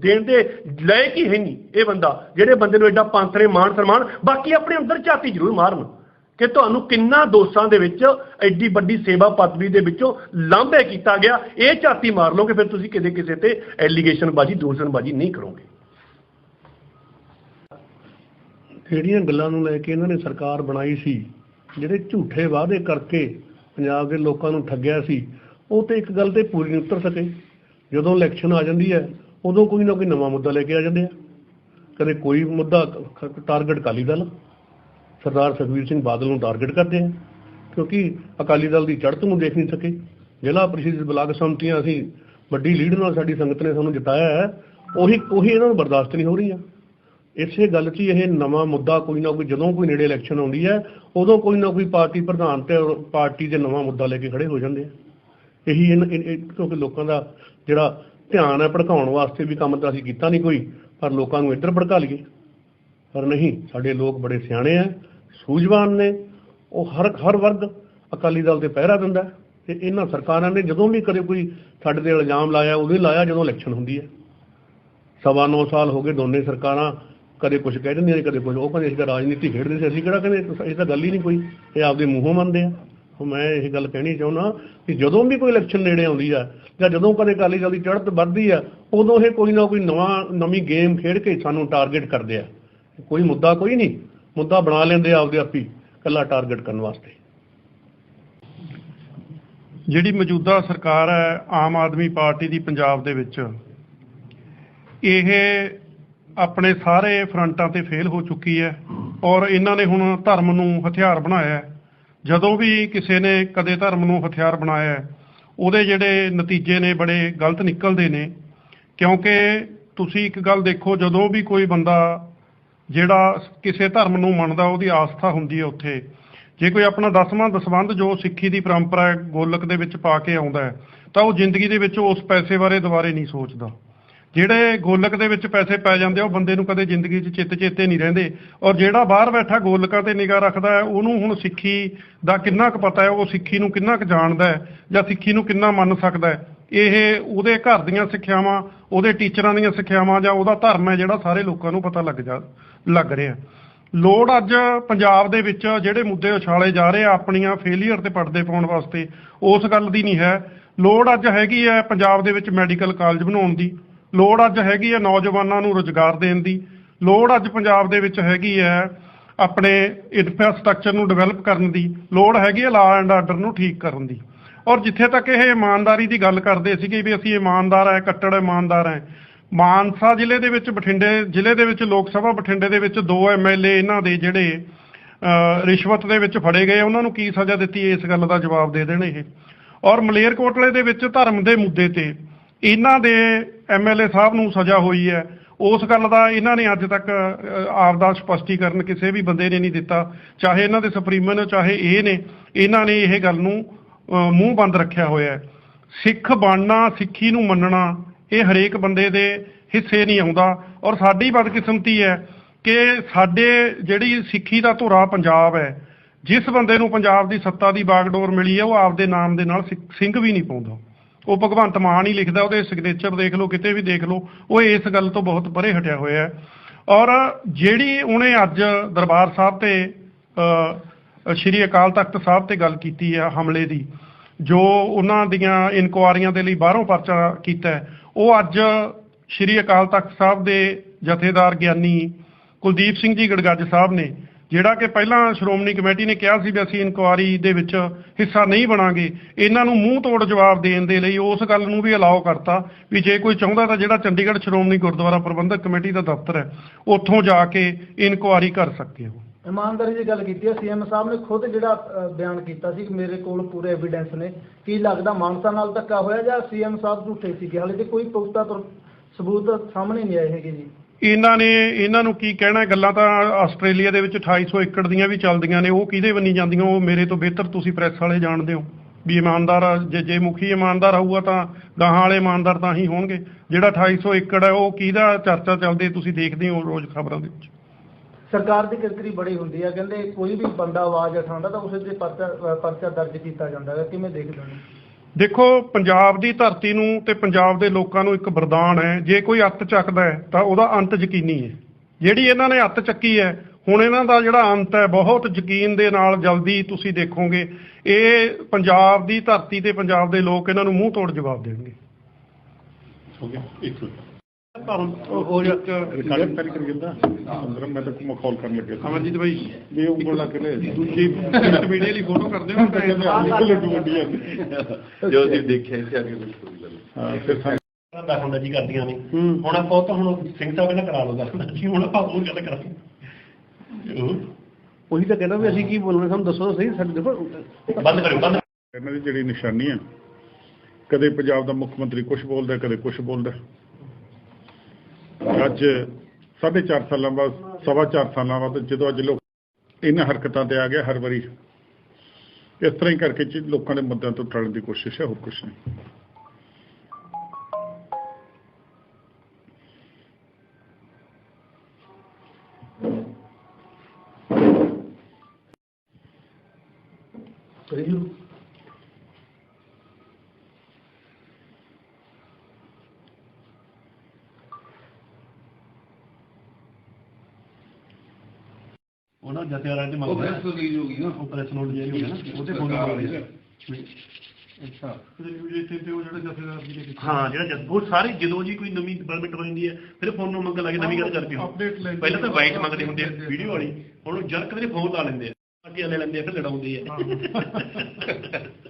ਦੇਣ ਦੇ ਲਾਇਕ ਹੀ ਹੈ ਨਹੀਂ ਇਹ ਬੰਦਾ, ਜਿਹੜੇ ਬੰਦੇ ਨੂੰ ਐਡਾ ਪੰਥਰੇ ਮਾਣ ਸਨਮਾਨ, ਬਾਕੀ ਆਪਣੇ ਅੰਦਰ ਝਾਤੀ ਜ਼ਰੂਰ ਮਾਰਨ ਕਿ ਤੁਹਾਨੂੰ ਕਿੰਨਾ ਦੋਸਾਂ ਦੇ ਵਿੱਚ ਐਡੀ ਵੱਡੀ ਸੇਵਾ ਪਦਵੀ ਦੇ ਵਿੱਚੋਂ ਲਾਂਭੇ ਕੀਤਾ ਗਿਆ, ਇਹ ਝਾਤੀ ਮਾਰ ਲਓਗੇ, ਫਿਰ ਤੁਸੀਂ ਕਿਤੇ ਕਿਸੇ ਤੇ ਐਲੀਗੇਸ਼ਨ ਬਾਜੀ ਦੂਸ਼ਣਬਾਜੀ ਨਹੀਂ ਕਰੋਗੇ। ਜਿਹੜੀਆਂ ਗੱਲਾਂ ਨੂੰ ਲੈ ਕੇ ਇਹਨਾਂ ਨੇ ਸਰਕਾਰ ਬਣਾਈ ਸੀ, ਜਿਹੜੇ ਝੂਠੇ ਵਾਅਦੇ ਕਰਕੇ ਪੰਜਾਬ ਦੇ ਲੋਕਾਂ ਨੂੰ ਠੱਗਿਆ ਸੀ ਉਹ ਤੇ ਇੱਕ ਗੱਲ ਤੇ ਪੂਰੀ ਨਹੀਂ ਉਤਰ ਸਕੇ। ਜਦੋਂ ਇਲੈਕਸ਼ਨ ਆ ਜਾਂਦੀ ਹੈ, ਉਦੋਂ ਕੋਈ ਨਾ ਕੋਈ ਨਵਾਂ ਮੁੱਦਾ ਲੈ ਕੇ ਆ ਜਾਂਦੇ ਆ। ਕਦੇ ਕੋਈ ਮੁੱਦਾ ਟਾਰਗੇਟ ਅਕਾਲੀ ਦਲ, ਸਰਦਾਰ ਸੁਖਬੀਰ ਸਿੰਘ ਬਾਦਲ ਨੂੰ ਟਾਰਗੇਟ ਕਰਦੇ ਆ, ਕਿਉਂਕਿ ਅਕਾਲੀ ਦਲ ਦੀ ਚੜ੍ਹਤ ਨੂੰ ਦੇਖ ਨਹੀਂ ਸਕੇ। ਜ਼ਿਲ੍ਹਾ ਪ੍ਰੀਸ਼ਦ ਬਲਾਕ ਸੰਮਤੀਆਂ ਅਸੀਂ ਵੱਡੀ ਲੀਡ ਨਾਲ ਸਾਡੀ ਸੰਗਤ ਨੇ ਸਾਨੂੰ ਜਿਤਾਇਆ ਹੈ, ਉਹੀ ਉਹੀ ਇਹਨਾਂ ਨੂੰ ਬਰਦਾਸ਼ਤ ਨਹੀਂ ਹੋ ਰਹੀ ਆ। ਇਸੇ ਗੱਲ 'ਚ ਹੀ ਇਹ ਨਵਾਂ ਮੁੱਦਾ ਕੋਈ ਨਾ ਕੋਈ, ਜਦੋਂ ਕੋਈ ਨੇੜੇ ਇਲੈਕਸ਼ਨ ਆਉਂਦੀ ਹੈ, ਉਦੋਂ ਕੋਈ ਨਾ ਕੋਈ ਪਾਰਟੀ ਪ੍ਰਧਾਨ ਤੇ ਪਾਰਟੀ ਦੇ ਨਵਾਂ ਮੁੱਦਾ ਲੈ ਕੇ ਖੜੇ ਹੋ ਜਾਂਦੇ ਆ। ਇਹ- ਕਿਉਂਕਿ ਲੋਕਾਂ ਦਾ ਜਿਹੜਾ ਧਿਆਨ ਹੈ ਭੜਕਾਉਣ ਵਾਸਤੇ ਵੀ ਕੰਮ ਤਾਂ ਅਸੀਂ ਕੀਤਾ ਨਹੀਂ ਕੋਈ, ਪਰ ਲੋਕਾਂ ਨੂੰ ਇੱਧਰ ਭੜਕਾ ਲਈਏ। ਪਰ ਨਹੀਂ, ਸਾਡੇ ਲੋਕ ਬੜੇ ਸਿਆਣੇ ਆ, ਸੂਝਵਾਨ ਨੇ, ਉਹ ਹਰ ਹਰ ਵਰਗ ਅਕਾਲੀ ਦਲ ਤੇ ਪਹਿਰਾ ਦਿੰਦਾ ਹੈ ਤੇ ਇਹਨਾਂ ਸਰਕਾਰਾਂ ਨੇ ਜਦੋਂ ਵੀ ਕਦੇ ਕੋਈ ਸਾਡੇ ਤੇ ਇਲਜ਼ਾਮ ਲਾਇਆ ਉਦੋਂ ਹੀ ਲਾਇਆ ਜਦੋਂ ਇਲੈਕਸ਼ਨ ਹੁੰਦੀ ਹੈ। ਸਵਾ ਨੌ ਸਾਲ ਹੋ ਗਏ ਦੋਨੇ ਸਰਕਾਰਾਂ ਕਦੇ ਕੁਝ ਕਹਿ ਦਿੰਦੀਆਂ ਨੇ, ਕਦੇ ਕੁਝ ਉਹ ਕਹਿੰਦੇ ਅਸੀਂ ਤਾਂ ਰਾਜਨੀਤੀ ਖੇਡਦੇ ਸੀ, ਅਸੀਂ ਕਿਹੜਾ ਕਹਿੰਦੇ ਇਹ ਤਾਂ ਗੱਲ ਹੀ ਨਹੀਂ ਕੋਈ, ਇਹ ਆਪਦੇ ਮੂੰਹੋਂ ਮੰਨਦੇ ਆ। ਮੈਂ ਇਹ ਗੱਲ ਕਹਿਣੀ ਚਾਹੁੰਦਾ ਕਿ ਜਦੋਂ ਵੀ ਕੋਈ ਇਲੈਕਸ਼ਨ ਨੇੜੇ ਆਉਂਦੀ ਆ, ਜਾਂ ਜਦੋਂ ਕਦੇ ਅਕਾਲੀ ਦਲ ਦੀ ਚੜ੍ਹਤ ਵੱਧਦੀ ਆ, ਉਦੋਂ ਇਹ ਕੋਈ ਨਾ ਕੋਈ ਨਵਾਂ, ਨਵੀਂ ਗੇਮ ਖੇਡ ਕੇ ਸਾਨੂੰ ਟਾਰਗੇਟ ਕਰਦੇ ਆ। ਕੋਈ ਮੁੱਦਾ ਕੋਈ ਨਹੀਂ। ਮੁੱਦਾ ਬਣਾ ਲੈਂਦੇ ਆ ਆਪਦੇ ਆਪੀ ਕੱਲਾ ਟਾਰਗੇਟ ਕਰਨ ਵਾਸਤੇ। ਜਿਹੜੀ ਮੌਜੂਦਾ ਸਰਕਾਰ ਹੈ, ਆਮ ਆਦਮੀ ਪਾਰਟੀ ਦੀ ਪੰਜਾਬ ਦੇ ਵਿੱਚ, ਇਹ ਆਪਣੇ ਸਾਰੇ ਫਰੰਟਾਂ ਤੇ ਫੇਲ ਹੋ ਚੁੱਕੀ ਹੈ ਔਰ ਇਹਨਾਂ ਨੇ ਹੁਣ ਧਰਮ ਨੂੰ ਹਥਿਆਰ ਬਣਾਇਆ ਹੈ। ਜਦੋਂ ਵੀ ਕਿਸੇ ਨੇ ਕਦੇ ਧਰਮ ਨੂੰ ਹਥਿਆਰ ਬਣਾਇਆ ਹੈ, ਉਹਦੇ ਜਿਹੜੇ ਨਤੀਜੇ ਨੇ ਬੜੇ ਗਲਤ ਨਿਕਲਦੇ ਨੇ। ਕਿਉਂਕਿ ਤੁਸੀਂ ਇੱਕ ਗੱਲ ਦੇਖੋ ਜਦੋਂ ਵੀ ਕੋਈ ਬੰਦਾ ਜਿਹੜਾ ਕਿਸੇ ਧਰਮ ਨੂੰ ਮੰਨਦਾ ਉਹਦੀ ਆਸਥਾ ਹੁੰਦੀ ਹੈ ਉੱਥੇ। ਜੇ ਕੋਈ ਆਪਣਾ ਦਸਵਾਂ ਦਸਵੰਧ ਜੋ ਸਿੱਖੀ ਦੀ ਪਰੰਪਰਾ ਗੋਲਕ ਦੇ ਵਿੱਚ ਪਾ ਕੇ ਆਉਂਦਾ ਹੈ ਤਾਂ ਉਹ ਜ਼ਿੰਦਗੀ ਦੇ ਵਿੱਚ ਉਸ ਪੈਸੇ ਬਾਰੇ ਦੁਬਾਰੇ ਨਹੀਂ ਸੋਚਦਾ। ਜਿਹੜੇ ਗੋਲਕ ਦੇ ਵਿੱਚ ਪੈਸੇ ਪੈ ਜਾਂਦੇ ਆ, ਉਹ ਬੰਦੇ ਨੂੰ ਕਦੇ ਜ਼ਿੰਦਗੀ 'ਚ ਚਿੱਤ ਚੇਤੇ ਨਹੀਂ ਰਹਿੰਦੇ। ਔਰ ਜਿਹੜਾ ਬਾਹਰ ਬੈਠਾ ਗੋਲਕਾਂ ਤੇ ਨਿਗਾਹ ਰੱਖਦਾ ਹੈ, ਉਹਨੂੰ ਹੁਣ ਸਿੱਖੀ ਦਾ ਕਿੰਨਾ ਕੁ ਪਤਾ ਹੈ, ਉਹ ਸਿੱਖੀ ਨੂੰ ਕਿੰਨਾ ਕੁ ਜਾਣਦਾ ਹੈ, ਜਾਂ ਸਿੱਖੀ ਨੂੰ ਕਿੰਨਾ ਮੰਨ ਸਕਦਾ ਹੈ। ਇਹ ਉਹਦੇ ਘਰ ਦੀਆਂ ਸਿੱਖਿਆਵਾਂ, ਉਹਦੇ ਟੀਚਰਾਂ ਦੀਆਂ ਸਿੱਖਿਆਵਾਂ, ਜਾਂ ਉਹਦਾ ਧਰਮ ਹੈ ਜਿਹੜਾ ਸਾਰੇ ਲੋਕਾਂ ਨੂੰ ਪਤਾ ਲੱਗ ਜਾ, ਲੱਗ ਰਿਹਾ। ਲੋੜ ਅੱਜ ਪੰਜਾਬ ਦੇ ਵਿੱਚ ਜਿਹੜੇ ਮੁੱਦੇ ਉਛਾਲੇ ਜਾ ਰਹੇ ਆ, ਆਪਣੀਆਂ ਫੇਲੀਅਰ ਤੇ ਪਰਦੇ ਪਾਉਣ ਵਾਸਤੇ, ਉਸ ਗੱਲ ਦੀ ਨਹੀਂ ਹੈ। ਲੋੜ ਅੱਜ ਹੈਗੀ ਹੈ ਪੰਜਾਬ ਦੇ ਵਿੱਚ ਮੈਡੀਕਲ ਕਾਲਜ ਬਣਾਉਣ ਦੀ। ਲੋੜ ਅੱਜ ਹੈਗੀ ਹੈ ਨੌਜਵਾਨਾਂ ਨੂੰ ਰੋਜ਼ਗਾਰ ਦੇਣ ਦੀ। ਲੋੜ ਅੱਜ ਪੰਜਾਬ ਦੇ ਵਿੱਚ ਹੈਗੀ ਹੈ ਆਪਣੇ ਇਨਫਰਾਸਟ੍ਰਕਚਰ ਨੂੰ ਡਿਵੈਲਪ ਕਰਨ ਦੀ। ਲੋੜ ਹੈਗੀ ਹੈ ਲਾਅ ਐਂਡ ਆਰਡਰ ਨੂੰ ਠੀਕ ਕਰਨ ਦੀ। ਔਰ ਜਿੱਥੇ ਤੱਕ ਇਹ ਇਮਾਨਦਾਰੀ ਦੀ ਗੱਲ ਕਰਦੇ ਸੀਗੇ ਵੀ ਅਸੀਂ ਇਮਾਨਦਾਰ ਹੈ ਕੱਟੜ ਇਮਾਨਦਾਰ ਹੈ। ਮਾਨਸਾ ਜ਼ਿਲ੍ਹੇ ਦੇ ਵਿੱਚ ਬਠਿੰਡੇ, ਜ਼ਿਲ੍ਹੇ ਦੇ ਵਿੱਚ ਲੋਕ ਸਭਾ, ਬਠਿੰਡੇ ਦੇ ਵਿੱਚ ਦੋ ਐਮਐਲਏ ਇਹਨਾਂ ਦੇ ਜਿਹੜੇ ਰਿਸ਼ਵਤ ਦੇ ਵਿੱਚ ਫੜੇ ਗਏ। ਉਹਨਾਂ ਨੂੰ ਕੀ ਸਜ਼ਾ ਦਿੱਤੀ ਇਸ ਗੱਲ ਦਾ ਜਵਾਬ ਦੇ ਦੇਣ ਇਹ। ਔਰ ਮਲੇਰਕੋਟਲੇ ਦੇ ਵਿੱਚ ਧਰਮ ਦੇ ਮੁੱਦੇ ਤੇ ਇਹਨਾਂ ਦੇ ਐਮਐਲਏ ਸਾਹਿਬ ਨੂੰ ਸਜ਼ਾ ਹੋਈ ਹੈ। ਉਸ ਗੱਲ ਦਾ ਇਹਨਾਂ ਨੇ ਅੱਜ ਤੱਕ ਅਹ, ਆਪ ਦਾ ਸਪਸ਼ਟੀਕਰਨ ਕਿਸੇ ਵੀ ਬੰਦੇ ਨੇ ਨਹੀਂ ਦਿੱਤਾ। ਚਾਹੇ ਇਹਨਾਂ ਦੇ ਸੁਪਰੀਮੋ ਨੇ ਚਾਹੇ ਇਹ ਨੇ ਇਹਨਾਂ ਨੇ ਇਹ ਗੱਲ ਨੂੰ ਮੂੰਹ ਬੰਦ ਰੱਖਿਆ ਹੋਇਆ ਹੈ। ਸਿੱਖ ਬਣਨਾ ਸਿੱਖੀ ਨੂੰ ਮੰਨਣਾ ਇਹ ਹਰੇਕ ਬੰਦੇ ਦੇ ਹਿੱਸੇ ਨਹੀਂ ਆਉਂਦਾ। ਔਰ ਸਾਡੀ ਬਦਕਿਸਮਤੀ ਹੈ ਕਿ ਸਾਡੇ ਜਿਹੜੀ ਸਿੱਖੀ ਦਾ ਧੁਰਾ ਪੰਜਾਬ ਹੈ ਜਿਸ ਬੰਦੇ ਨੂੰ ਪੰਜਾਬ ਦੀ ਸੱਤਾ ਦੀ ਬਾਗਡੋਰ ਮਿਲੀ ਹੈ ਉਹ ਆਪਦੇ ਨਾਮ ਦੇ ਨਾਲ ਸਿੱਖ- ਸਿੰਘ ਵੀ ਨਹੀਂ ਪਾਉਂਦਾ। ਉਹ ਭਗਵੰਤ ਮਾਨ ਹੀ ਲਿਖਦਾ, ਉਹਦੇ ਸਿਗਨੇਚਰ ਦੇਖ ਲਓ, ਕਿਤੇ ਵੀ ਦੇਖ ਲਓ, ਉਹ ਇਸ ਗੱਲ ਤੋਂ ਬਹੁਤ ਪਰੇ ਹਟਿਆ ਹੋਇਆ ਹੈ। ਔਰ ਜਿਹੜੀ ਉਹਨੇ ਅੱਜ ਦਰਬਾਰ ਸਾਹਿਬ ਤੇ ਸ਼੍ਰੀ ਅਕਾਲ ਤਖਤ ਸਾਹਿਬ ਤੇ ਗੱਲ ਕੀਤੀ ਹੈ ਹਮਲੇ ਦੀ, ਜੋ ਉਹਨਾਂ ਦੀਆਂ ਇਨਕੁਆਰੀਆਂ ਦੇ ਲਈ ਬਾਹਰੋਂ ਪਰਚਾ ਕੀਤਾ ਉਹ ਅੱਜ ਸ਼੍ਰੀ ਅਕਾਲ ਤਖਤ ਸਾਹਿਬ ਦੇ ਜਥੇਦਾਰ ਗਿਆਨੀ ਕੁਲਦੀਪ ਸਿੰਘ ਜੀ ਗੜਗੱਜ ਸਾਹਿਬ ਨੇ ਜਿਹੜਾ ਕਿ ਪਹਿਲਾਂ ਸ਼੍ਰੋਮਣੀ ਕਮੇਟੀ ਨੇ ਕਿਹਾ ਸੀ ਵੀ ਅਸੀਂ ਇਨਕੁਆਰੀ ਦੇ ਵਿੱਚ ਹਿੱਸਾ ਨਹੀਂ ਬਣਾਂਗੇ, ਇਹਨਾਂ ਨੂੰ ਮੂੰਹ ਤੋੜ ਜਵਾਬ ਦੇਣ ਦੇ ਲਈ ਉਸ ਗੱਲ ਨੂੰ ਵੀ ਅਲਾਉ ਕਰਤਾ ਵੀ ਜੇ ਕੋਈ ਚਾਹੁੰਦਾ ਤਾਂ ਜਿਹੜਾ ਚੰਡੀਗੜ੍ਹ ਸ਼੍ਰੋਮਣੀ ਗੁਰਦੁਆਰਾ ਪ੍ਰਬੰਧਕ ਕਮੇਟੀ ਦਾ ਦਫ਼ਤਰ ਹੈ, ਉੱਥੋਂ ਜਾ ਕੇ ਇਨਕੁਆਰੀ ਕਰ ਸਕਦੇ ਹੋ। ਇਮਾਨਦਾਰੀ ਦੀ ਗੱਲ ਕੀਤੀ ਹੈ, ਸੀਐਮ ਸਾਹਿਬ ਨੇ ਖੁਦ ਜਿਹੜਾ ਬਿਆਨ ਕੀਤਾ ਸੀ ਕਿ ਮੇਰੇ ਕੋਲ ਪੂਰੇ ਐਵੀਡੈਂਸ ਨੇ, ਕੀ ਲੱਗਦਾ ਮਾਨਸਾ ਨਾਲ ਧੱਕਾ ਹੋਇਆ ਜਾਂ ਸੀਐਮ ਸਾਹਿਬ ਝੂਠੇ ਸੀਗੇ ਹਾਲੇ ਤੇ ਕੋਈ ਪੁਖਤਾ ਤੁਰ- ਸਬੂਤ ਸਾਹਮਣੇ ਨਹੀਂ ਆਏ ਹੈਗੇ ਜੀ। ਇਹਨਾਂ ਨੇ ਇਹਨਾਂ ਨੂੰ ਕੀ ਕਹਿਣਾ ਗੱਲਾਂ ਤਾਂ ਆਸਟ੍ਰੇਲੀਆ ਦੇ ਵਿੱਚ 2800 ਏਕੜ ਦੀਆਂ ਵੀ ਚੱਲਦੀਆਂ ਨੇ ਉਹ ਕਿਹਦੇ ਬੰਨੀ ਜਾਂਦੀਆਂ ਉਹ ਮੇਰੇ ਤੋਂ ਬਿਹਤਰ ਤੁਸੀਂ ਪ੍ਰੈਸ ਵਾਲੇ ਜਾਣਦੇ ਹੋ। ਵੀ ਇਮਾਨਦਾਰ ਆ, ਜੇ ਜੇ ਮੁਖੀ ਇਮਾਨਦਾਰ ਹੋਊਗਾ ਤਾਂ ਗਾਹਾਂ ਵਾਲੇ ਇਮਾਨਦਾਰ ਤਾਂ ਹੀ ਹੋਣਗੇ। ਜਿਹੜਾ 2800 ਏਕੜ ਹੈ ਉਹ ਕਿਹਦਾ ਚਰਚਾ ਚੱਲਦੀ ਤੁਸੀਂ ਦੇਖਦੇ ਹੋ ਰੋਜ਼ ਖਬਰਾਂ ਦੇ ਵਿੱਚ? ਸਰਕਾਰ ਦੀ ਕਿਰਕਰੀ ਬੜੀ ਹੁੰਦੀ ਆ ਕਹਿੰਦੇ ਕੋਈ ਵੀ ਬੰਦਾ ਆਵਾਜ਼ ਉਠਾਉਂਦਾ ਤਾਂ ਉਸ 'ਤੇ ਪਰਚਾ ਪਰਚਾ ਦਰਜ ਕੀਤਾ ਜਾਂਦਾ ਹੈ ਕਿਵੇਂ ਦੇਖਦੇ ਹੋ? ਦੇਖੋ, ਪੰਜਾਬ ਦੀ ਧਰਤੀ ਨੂੰ ਤੇ ਪੰਜਾਬ ਦੇ ਲੋਕਾਂ ਨੂੰ ਇੱਕ ਵਰਦਾਨ ਹੈ, ਜੇ ਕੋਈ ਅੱਤ ਚੱਕਦਾ ਹੈ, ਤਾਂ ਉਹਦਾ ਅੰਤ ਯਕੀਨੀ ਹੈ। ਜਿਹੜੀ ਇਹਨਾਂ ਨੇ ਅੱਤ ਚੱਕੀ ਹੈ, ਹੁਣ ਇਹਨਾਂ ਦਾ ਜਿਹੜਾ ਅੰਤ ਹੈ, ਬਹੁਤ ਯਕੀਨ ਦੇ ਨਾਲ ਜਲਦੀ ਤੁਸੀਂ ਦੇਖੋਗੇ, ਇਹ ਪੰਜਾਬ ਦੀ ਧਰਤੀ ਤੇ ਪੰਜਾਬ ਦੇ ਲੋਕ ਇਹਨਾਂ ਨੂੰ ਮੂੰਹ ਤੋੜ ਜਵਾਬ ਦੇਣਗੇ। ਹੋ ਗਿਆ? ਇੱਕ ਮਿੰਟ। ਪਰ ਉਹ ਰਿਕਾਰਡਿੰਗ ਕਰੀ ਕਰੀ ਜਾਂਦਾ। ਅੰਦਰ ਮੈਂ ਤਾਂ ਮਖੌਲ ਕਰਨ ਲੱਗਿਆ ਸੀ। ਅਮਰਜੀਤ ਭਾਈ ਵੀ ਉਂਗਲ ਲੱਗ ਲੈ। ਦੂਜੀ ਮੀਡੀਆ ਲਈ ਫੋਟੋ ਕਰਦੇ ਹੋ ਨਿਕਲ ਲੱਡੂ ਵੱਡੀ ਜਾਂਦੀ ਜੋ ਅਸੀਂ ਦੇਖਿਆ ਇੱਥੇ ਆ ਕੇ ਬਿਲਕੁਲ ਗੱਲ ਹਾਂ ਫਿਰ ਸਾਨੂੰ ਦਾ ਹੁੰਦਾ ਜੀ ਕਰਦੀਆਂ ਨੇ। ਹੂੰ। ਹੁਣ ਆਪਾਂ ਉਹ ਤਾਂ ਹੁਣ ਸਿੰਘ ਸਾਹਿਬ ਇਹਨਾਂ ਕਰਾ ਲਓ ਜੀ ਹੁਣ ਆਪਾਂ ਹੋਰ ਗੱਲ ਕਰਾਂਗੇ। ਉਹ ਉਹੀ ਤਾਂ ਕਹਿੰਦਾ ਵੀ ਅਸੀਂ ਕੀ ਬੋਲਣਾ ਸਾਨੂੰ ਦੱਸੋ ਤਾਂ ਸਹੀ ਸਾਡੇ ਦੇਖੋ। ਬੰਦ ਕਰੋ ਬੰਦ ਇਹਨਾਂ ਦੀ ਜਿਹੜੀ ਨਿਸ਼ਾਨੀ ਹੈ ਕਦੇ ਪੰਜਾਬ ਦਾ ਮੁੱਖ ਮੰਤਰੀ ਕੁਝ ਬੋਲਦਾ ਕਦੇ ਕੁਝ ਬੋਲਦਾ। ਅੱਜ ਸਾਢੇ ਚਾਰ ਸਾਲਾਂ ਬਾਅਦ, ਸਵਾ ਚਾਰ ਸਾਲਾਂ ਬਾਅਦ ਜਦੋਂ ਅੱਜ ਲੋਕ ਇਹਨਾਂ ਹਰਕਤਾਂ ਤੇ ਆ ਗਿਆ ਹਰ ਵਾਰੀ ਇਸ ਤਰ੍ਹਾਂ ਹੀ ਕਰਕੇ ਲੋਕਾਂ ਦੇ ਮੁੱਦਿਆਂ ਤੋਂ ਟਲਣ ਦੀ ਕੋਸ਼ਿਸ਼ ਹੈ, ਹੋਰ ਕੁਝ ਨਹੀਂ। ਕਰੀਓ ਉਹਨਾਂ ਜਥੇਦਾਰਾਂ ਦੇ ਮੰਗ ਉਹ ਪ੍ਰੈਸ ਰਿਲੀਜ਼ ਹੋ ਗਈ ਨਾ। ਉਹ ਪ੍ਰੈਸ ਨੋਟ ਜਾਰੀ ਹੋ ਗਿਆ ਨਾ ਉਹਦੇ ਫੋਨ ਨੰਬਰ। ਅੱਛਾ। ਹਾਂ ਜਿਹੜਾ ਜਦ ਉਹ ਸਾਰੇ ਜਦੋਂ ਜੀ ਕੋਈ ਨਵੀਂ ਡਿਵੈਲਪਮੈਂਟ ਹੋ ਜਾਂਦੀ ਹੈ ਫਿਰ ਫੋਨ ਨੂੰ ਮੰਗਣ ਲੱਗੇ ਨਵੀਂ ਗੱਲ Update ਲੈਂਦੇ ਪਹਿਲਾਂ ਤਾਂ। ਵਾਈਟ ਮੰਗਦੇ ਹੁੰਦੇ ਆ ਵੀਡੀਓ ਵਾਲੀ। ਹੁਣ ਉਹ ਜਰਕ ਦੇ ਫੋਨ ਲਾ ਲੈਂਦੇ ਆ। ਅੱਗੇ ਲੈ ਲੈਂਦੇ ਆ ਫਿਰ ਲੜਾਉਂਦੇ ਆ।